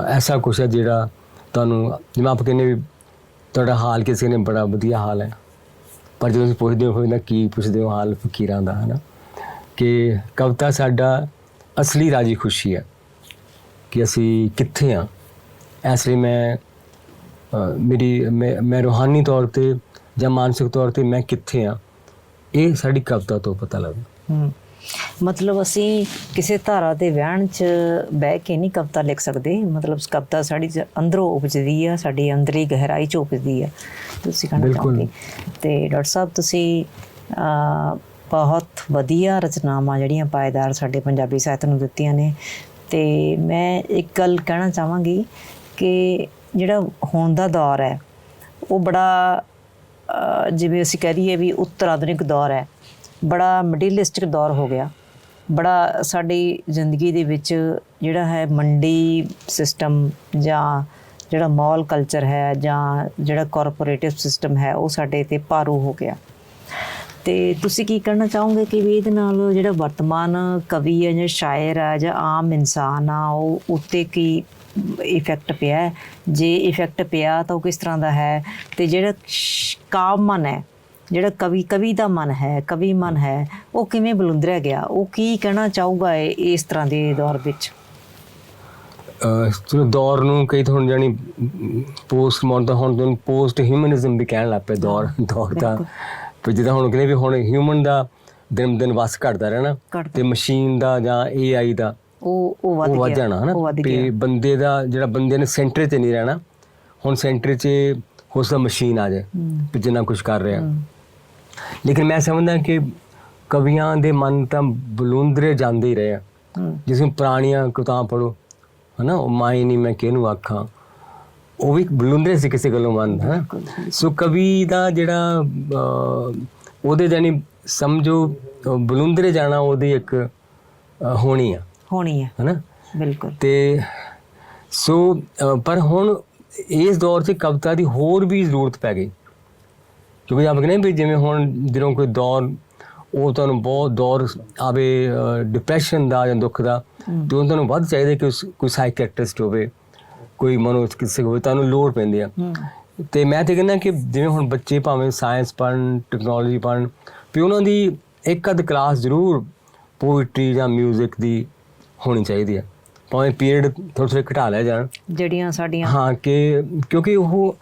ਐਸਾ ਕੁਛ ਹੈ ਜਿਹੜਾ ਤੁਹਾਨੂੰ, ਜਿਵੇਂ ਆਪ ਕਹਿੰਦੇ ਵੀ ਤੁਹਾਡਾ ਹਾਲ ਕਿਸੇ ਨੇ ਬੜਾ ਵਧੀਆ ਹਾਲ ਹੈ। ਪਰ ਜਦੋਂ ਤੁਸੀਂ ਪੁੱਛਦੇ ਹੋ ਨਾ ਕੀ ਪੁੱਛਦੇ ਹੋ ਹਾਲ ਫਕੀਰਾਂ ਦਾ, ਹਨਾ? ਕਿ ਕਵਿਤਾ ਸਾਡਾ ਅਸਲੀ ਰਾਜੀ ਖੁਸ਼ੀ ਹੈ ਕਿ ਅਸੀਂ ਕਿੱਥੇ ਆ ਇਸ ਲਈ ਮੈਂ ਮੇਰੀ, ਮੈਂ ਮੈਂ ਰੂਹਾਨੀ ਤੌਰ ਤੇ ਜਾਂ ਮਾਨਸਿਕ ਤੌਰ ਤੇ ਮੈਂ ਕਿੱਥੇ ਆ ਇਹ ਸਾਡੀ ਕਵਿਤਾ ਤੋਂ ਪਤਾ ਲੱਗਦਾ। ਮਤਲਬ ਅਸੀਂ ਕਿਸੇ ਧਾਰਾ ਦੇ ਵਹਿਣ 'ਚ ਬਹਿ ਕੇ ਨਹੀਂ ਕਵਿਤਾ ਲਿਖ ਸਕਦੇ। ਮਤਲਬ ਕਵਿਤਾ ਸਾਡੀ ਜ- ਅੰਦਰੋਂ ਉਪਜਦੀ ਆ ਸਾਡੀ ਅੰਦਰੀ ਗਹਿਰਾਈ 'ਚ ਉਪਜਦੀ ਆ। ਤੁਸੀਂ ਕਹਿਣਾ ਬਿਲਕੁਲ। ਚਾਹੁੰਦੇ ਤੇ ਡਾਕਟਰ ਸਾਹਿਬ ਤੁਸੀਂ ਅਹ, ਬਹੁਤ ਵਧੀਆ ਰਚਨਾਵਾਂ ਜਿਹੜੀਆਂ ਪਾਇਦਾਰ ਸਾਡੇ ਪੰਜਾਬੀ ਸਾਹਿਤ ਨੂੰ ਦਿੱਤੀਆਂ ਨੇ। ਤੇ ਮੈਂ ਇੱਕ ਗੱਲ ਕਹਿਣਾ ਚਾਹਾਂਗੀ ਕਿ ਜਿਹੜਾ ਹੁਣ ਦਾ ਦੌਰ ਹੈ ਉਹ ਬੜਾ ਅਹ, ਜਿਵੇਂ ਅਸੀਂ ਕਹਿ ਦਈਏ ਵੀ ਉੱਤਰ ਆਧੁਨਿਕ ਦੌਰ ਹੈ। ਬੜਾ ਮਟੀਰੀਅਲਿਸਟਿਕ ਦੌਰ ਹੋ ਗਿਆ। ਬੜਾ ਸਾਡੀ ਜ਼ਿੰਦਗੀ ਦੇ ਵਿੱਚ ਜਿਹੜਾ ਹੈ ਮੰਡੀ ਸਿਸਟਮ ਜਾਂ ਜਿਹੜਾ ਮਾਲ ਕਲਚਰ ਹੈ ਜਾਂ ਜਿਹੜਾ ਕਾਰਪੋਰੇਟਿਵ ਸਿਸਟਮ ਹੈ, ਉਹ ਸਾਡੇ ਤੇ ਭਾਰੂ ਹੋ ਗਿਆ। ਤੇ ਤੁਸੀਂ ਕੀ ਕਰਨਾ ਚਾਹੋਗੇ ਕਿ ਵੀ ਇਹਦੇ ਨਾਲ ਜਿਹੜਾ ਵਰਤਮਾਨ ਕਵੀ ਹੈ ਜਾਂ ਸ਼ਾਇਰ ਹੈ ਜਾਂ ਆਮ ਇਨਸਾਨ ਆ, ਉਹ ਉੱਤੇ ਕੀ ਇਫੈਕਟ ਪਿਆ ਜੇ ਇਫੈਕਟ ਪਿਆ ਤਾਂ ਉਹ ਕਿਸ ਤਰ੍ਹਾਂ ਦਾ ਹੈ? ਤੇ ਜਿਹੜਾ ਸ਼- ਕਾਵਮਨ ਹੈ ਜਿਹੜਾ ਕਵੀ ਕਵੀ ਦਾ ਮਨ ਹੈ ਕਵੀ ਮਨ ਹੈ ਉਹ ਕਿਵੇਂ ਬਲੁੰਦਰਿਆ ਗਿਆ? ਉਹ ਕੀ ਕਹਿਣਾ ਚਾਹੂਗਾ ਇਸ ਤਰ੍ਹਾਂ ਦੇ ਦੌਰ ਵਿੱਚ? ਚਲੋ ਦੌਰ ਨੂੰ ਕਈ ਤਾਂ ਹੁਣ ਜਾਨੀ ਪੋਸਟ ਮਾਡਰਨ ਤਾਂ ਹੁਣ ਤੁਹਾਨੂੰ ਪੋਸਟ ਹਿਊਮਨਿਜ਼ਮ ਵੀ ਕਹਿਣ ਲੱਗ ਪਏ ਦੌਰ ਦੌਰ ਦਾ। ਪਰ ਜਿੱਦਾਂ ਹੁਣ ਕਹਿੰਦੇ ਵੀ ਹੁਣ ਹਿਊਮਨ ਦਾ ਦਿਨ ਦਿਨ ਵਸ ਘਟਦਾ ਰਹਿਣਾ। ਤੇ ਮਸ਼ੀਨ ਦਾ ਜਾਂ ਏਆਈ ਦਾ ਉਹ ਉਹ ਵੱਧ ਉਹ ਵੱਧ ਗਿਆ ਜਾਣਾ ਹਨਾ। ਤੇ ਗਿਆ। ਬੰਦੇ ਦਾ ਜਿਹੜਾ ਬੰਦੇ ਨੇ ਸੈਂਟਰ 'ਚ ਨਹੀਂ ਰਹਿਣਾ ਹੁਣ ਸੈਂਟਰ 'ਚ ਹੋ ਸਕਦਾ ਮਸ਼ੀਨ ਆ ਜਾਏ ਜਿੰਨਾ ਕੁਝ ਕਰ ਰਿਹਾ। ਲੇਕਿਨ ਮੈਂ ਸਮਝਦਾ ਕਿ ਕਵੀਆਂ ਦੇ ਮਨ ਤਾਂ ਬਲੂੰਦਰੇ ਜਾਂਦੇ ਹੀ ਰਹੇ ਆ। ਜਿਸ ਨੂੰ ਪੁਰਾਣੀਆਂ ਕਿਤਾਬਾਂ ਪੜੋ ਹਨਾ ਉਹ ਮਾਈ ਨਹੀਂ ਮੈਂ ਕਿਹਨੂੰ ਆਖਾਂ। ਉਹ ਵੀ ਬਲੂੰਦਰੇ ਸੀ ਕਿਸੇ ਗੱਲੋਂ ਮੰਨ ਹੈ ਸੋ ਕਵੀ ਦਾ ਜਿਹੜਾ ਉਹਦੇ ਜਾਨੀ ਸਮਝੋ ਬਲੂੰਦਰੇ ਜਾਣਾ ਉਹਦੀ ਇੱਕ ਹੋਣੀ ਆ। ਹੋਣੀ ਹੈ ਹਨਾ? ਬਿਲਕੁਲ। ਤੇ ਸੋ ਪਰ ਹੁਣ ਇਸ ਦੌਰ 'ਚ ਕਵਿਤਾ ਦੀ ਹੋਰ ਵੀ ਜ਼ਰੂਰਤ ਪੈ ਗਈ। ਕਿਉਂਕਿ ਆਪਾਂ ਕਹਿੰਦੇ ਵੀ ਜਿਵੇਂ ਹੁਣ ਜਦੋਂ ਕੋਈ ਦੌਰ ਉਹ ਤੁਹਾਨੂੰ ਬਹੁਤ ਦੌਰ ਆਵੇ ਡਿਪਰੈਸ਼ਨ ਦਾ ਜਾਂ ਦੁੱਖ ਦਾ ਤੇ ਉਹ ਤੁਹਾਨੂੰ ਵੱਧ ਚਾਹੀਦਾ ਕਿ ਕੋਈ ਸਾਈਕੈਟ੍ਰਿਸਟ ਹੋਵੇ ਕੋਈ ਮਨੋ ਚਿਕਿਤਸਕ ਹੋਵੇ ਤੁਹਾਨੂੰ ਲੋੜ ਪੈਂਦੀ ਆ। ਤੇ ਮੈਂ ਤੇ ਕਹਿੰਦਾ ਕਿ ਜਿਵੇਂ ਹੁਣ ਬੱਚੇ ਭਾਵੇਂ ਸਾਇੰਸ ਪੜ੍ਹਨ ਟੈਕਨੋਲੋਜੀ ਪੜ੍ਹਨ ਵੀ ਉਹਨਾਂ ਦੀ ਇੱਕ ਅੱਧ ਕਲਾਸ ਜ਼ਰੂਰ ਪੋਇਟਰੀ ਜਾਂ 뮤직 ਦੀ ਹੋਣੀ ਚਾਹੀਦੀ ਹੈ ਭਾਵੇਂ ਪੀਰੀਅਡ ਥੋੜ੍ਹੇ ਥੋੜ੍ਹੇ ਘਟਾ ਲਿਆ ਜਾਣ। ਜਿਹੜੀਆਂ ਸਾਡੀਆਂ ਹਾਂ ਕਿ ਕਿਉਂਕਿ ਉਹ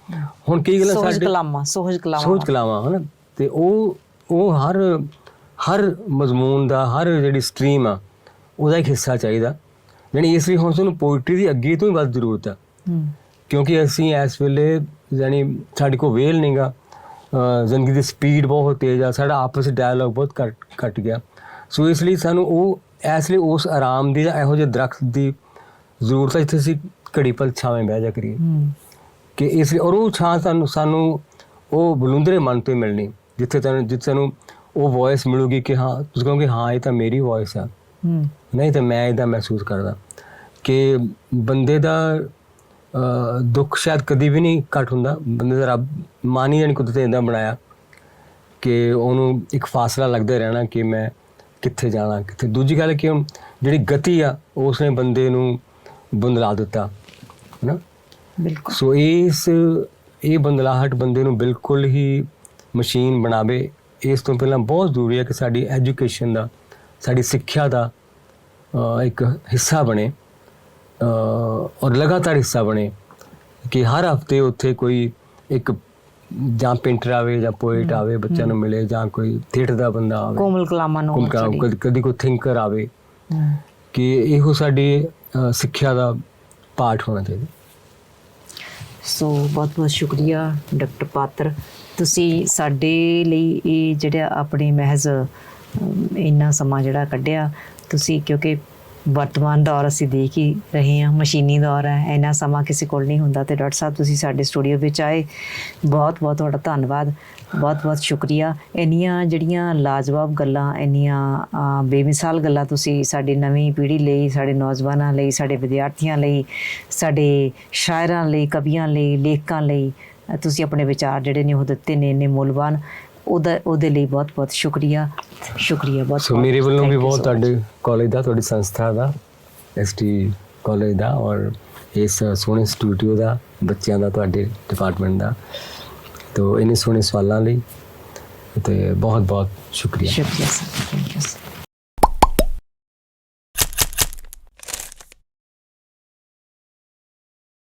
ਹੁਣ ਕਈ ਗੱਲਾਂ ਸੋਹਜ ਸਾਡੇ ਕਲਾਮਾਂ ਸੋਹਜ ਕਲਾਮਾਂ। ਸੋਚ ਕਲਾਵਾਂ ਹਨਾ? ਤੇ ਉਹ ਉਹ ਹਰ ਹਰ ਮਜ਼ਮੂਨ ਦਾ ਹਰ ਜਿਹੜੀ ਸਟਰੀਮ ਆ ਉਹਦਾ ਇੱਕ ਹਿੱਸਾ ਚਾਹੀਦਾ। ਯਾਨੀ ਇਸ ਲਈ ਹੁਣ ਸਾਨੂੰ ਪੋਇਟਰੀ ਦੀ ਅੱਗੇ ਤੋਂ ਹੀ ਵੱਧ ਜ਼ਰੂਰਤ ਆ। ਕਿਉਂਕਿ ਅਸੀਂ ਇਸ ਵੇਲੇ ਯਾਨੀ ਸਾਡੇ ਕੋਲ ਵੇਲ ਨਹੀਂਗਾ ਜ਼ਿੰਦਗੀ ਦੀ ਸਪੀਡ ਬਹੁਤ ਤੇਜ਼ ਆ ਸਾਡਾ ਆਪਸ ਵਿੱਚ ਡਾਇਲੌਗ ਬਹੁਤ ਘਟ ਘਟ ਗਿਆ। ਸੋ ਇਸ ਲਈ ਸਾਨੂੰ ਉਹ ਇਸ ਲਈ ਉਸ ਆਰਾਮ ਦੀ ਜਾਂ ਇਹੋ ਜਿਹੇ ਦਰਖਤ ਦੀ ਜ਼ਰੂਰਤ ਹੈ ਜਿੱਥੇ ਅਸੀਂ ਘੜੀ ਪਲ ਛਾਵੇਂ ਬਹਿ ਜਾ ਕਰੀਏ। ਕਿ ਇਸ ਲਈ ਔਰ ਉਹ ਛਾਂ ਸਾਨੂੰ ਸਾਨੂੰ ਉਹ ਬਲੁੰਦਰੇ ਮਨ ਤੋਂ ਹੀ ਮਿਲਣੀ ਜਿੱਥੇ ਤੁਹਾਨੂੰ ਜਿੱਥੇ ਸਾਨੂੰ ਉਹ ਵੌਇਸ ਮਿਲੂਗੀ ਕਿ ਹਾਂ ਤੁਸੀਂ ਕਹੋਗੇ ਹਾਂ ਇਹ ਤਾਂ ਮੇਰੀ ਵੌਇਸ ਆ। ਨਹੀਂ ਤਾਂ ਮੈਂ ਇਹਦਾ ਮਹਿਸੂਸ ਕਰਦਾ। ਕਿ ਬੰਦੇ ਦਾ ਦੁੱਖ ਸ਼ਾਇਦ ਕਦੀ ਵੀ ਨਹੀਂ ਘਟ ਹੁੰਦਾ। ਬੰਦੇ ਦਾ ਰੱਬ ਮਾਨੀ ਜਾਨੀ ਕੁਦਰਤ ਨੇ ਇਦਾਂ ਬਣਾਇਆ ਕਿ ਉਹਨੂੰ ਇੱਕ ਫਾਸਲਾ ਲੱਗਦਾ ਰਹਿਣਾ ਕਿ ਮੈਂ ਕਿੱਥੇ ਜਾਣਾ ਕਿੱਥੇ। ਦੂਜੀ ਗੱਲ ਕਿ ਜਿਹੜੀ ਗਤੀ ਆ ਉਸਨੇ ਬੰਦੇ ਨੂੰ ਬੰਦਲਾ ਦਿੱਤਾ ਨਾ ਬਿਲਕੁਲ। ਸੋ ਇਸ ਇਹ ਬੰਦਲਾਹਟ ਬੰਦੇ ਨੂੰ ਬਿਲਕੁਲ ਹੀ ਮਸ਼ੀਨ ਬਣਾਵੇ। ਇਸ ਤੋਂ ਪਹਿਲਾਂ ਬਹੁਤ ਜ਼ਰੂਰੀ ਹੈ ਕਿ ਸਾਡੀ ਐਜੂਕੇਸ਼ਨ ਦਾ ਸਾਡੀ ਸਿੱਖਿਆ ਦਾ ਇੱਕ ਹਿੱਸਾ ਬਣੇ ਔਰ ਲਗਾਤਾਰ ਹਿੱਸਾ ਬਣੇ ਕਿ ਹਰ ਹਫ਼ਤੇ ਉੱਥੇ ਕੋਈ ਇੱਕ ਜਾਂ ਪੇਂਟਰ ਆਵੇ ਜਾਂ ਪੋਇਟ ਆਵੇ ਬੱਚਿਆਂ ਨੂੰ ਮਿਲੇ ਜਾਂ ਕੋਈ ਥੀਏਟਰ ਦਾ ਬੰਦਾ ਆਵੇ। ਕੋਮਲ ਕਲਾਮਾਂ ਨੂੰ ਕਦੀ- ਕਦੀ ਕੋਈ ਥਿੰਕਰ ਆਵੇ। ਕਿ ਇਹੋ ਸਾਡੀ ਸਿੱਖਿਆ ਦਾ ਪਾਠ ਹੋਣਾ ਚਾਹੀਦਾ। ਸੋ ਬਹੁਤ ਬਹੁਤ ਸ਼ੁਕਰੀਆ ਡਾਕਟਰ ਪਾਤਰ। ਤੁਸੀਂ ਸਾਡੇ ਲਈ ਇਹ ਜਿਹੜਾ ਆਪਣੇ ਮਹਿਜ਼ ਇੰਨਾ ਸਮਾਂ ਜਿਹੜਾ ਕੱਢਿਆ ਤੁਸੀਂ ਕਿਉਂਕਿ ਵਰਤਮਾਨ ਦੌਰ ਅਸੀਂ ਦੇਖ ਹੀ ਰਹੇ ਹਾਂ, ਮਸ਼ੀਨੀ ਦੌਰ ਹੈ, ਇੰਨਾ ਸਮਾਂ ਕਿਸੇ ਕੋਲ ਨਹੀਂ ਹੁੰਦਾ ਤੇ ਡਾਕਟਰ ਸਾਹਿਬ ਤੁਸੀਂ ਸਾਡੇ ਸਟੂਡੀਓ ਵਿੱਚ ਆਏ ਬਹੁਤ ਬਹੁਤ ਤੁਹਾਡਾ ਧੰਨਵਾਦ ਬਹੁਤ ਬਹੁਤ ਸ਼ੁਕਰੀਆ। ਇੰਨੀਆਂ ਜਿਹੜੀਆਂ ਲਾਜਵਾਬ ਗੱਲਾਂ, ਇੰਨੀਆਂ ਬੇਮਿਸਾਲ ਗੱਲਾਂ ਤੁਸੀਂ ਸਾਡੀ ਨਵੀਂ ਪੀੜ੍ਹੀ ਲਈ, ਸਾਡੇ ਨੌਜਵਾਨਾਂ ਲਈ, ਸਾਡੇ ਵਿਦਿਆਰਥੀਆਂ ਲਈ, ਸਾਡੇ ਸ਼ਾਇਰਾਂ ਲਈ, ਕਵੀਆਂ ਲਈ, ਲੇਖਕਾਂ ਲਈ, ਤੁਸੀਂ ਆਪਣੇ ਵਿਚਾਰ ਜਿਹੜੇ ਨੇ ਉਹ ਦਿੱਤੇ ਨੇ, ਇੰਨੇ ਮੁੱਲਵਾਨ। ਉਹਦਾ ਉਹਦੇ ਲਈ ਬਹੁਤ ਬਹੁਤ ਸ਼ੁਕਰੀਆ। ਸ਼ੁਕਰੀਆ ਬਹੁਤ ਸੋ ਮੇਰੇ ਵੱਲੋਂ ਵੀ ਬਹੁਤ. ਤੁਹਾਡੇ ਕਾਲਜ ਦਾ ਤੁਹਾਡੀ ਸੰਸਥਾ ਦਾ ਐਸਟੀ ਕਾਲਜ ਦਾ ਔਰ ਇਸ ਸੋਹਣੇ ਸਟੂਡੀਓ ਦਾ ਬੱਚਿਆਂ ਦਾ ਤੁਹਾਡੇ ਡਿਪਾਰਟਮੈਂਟ ਦਾ। ਤੋ ਇੰਨੇ ਸੋਹਣੇ ਸਵਾਲਾਂ ਲਈ ਤੇ ਬਹੁਤ ਬਹੁਤ ਸ਼ੁਕਰੀਆ। ਸ਼ੁਕਰੀਆ ਸਰ ਥੈਂਕ ਯੂ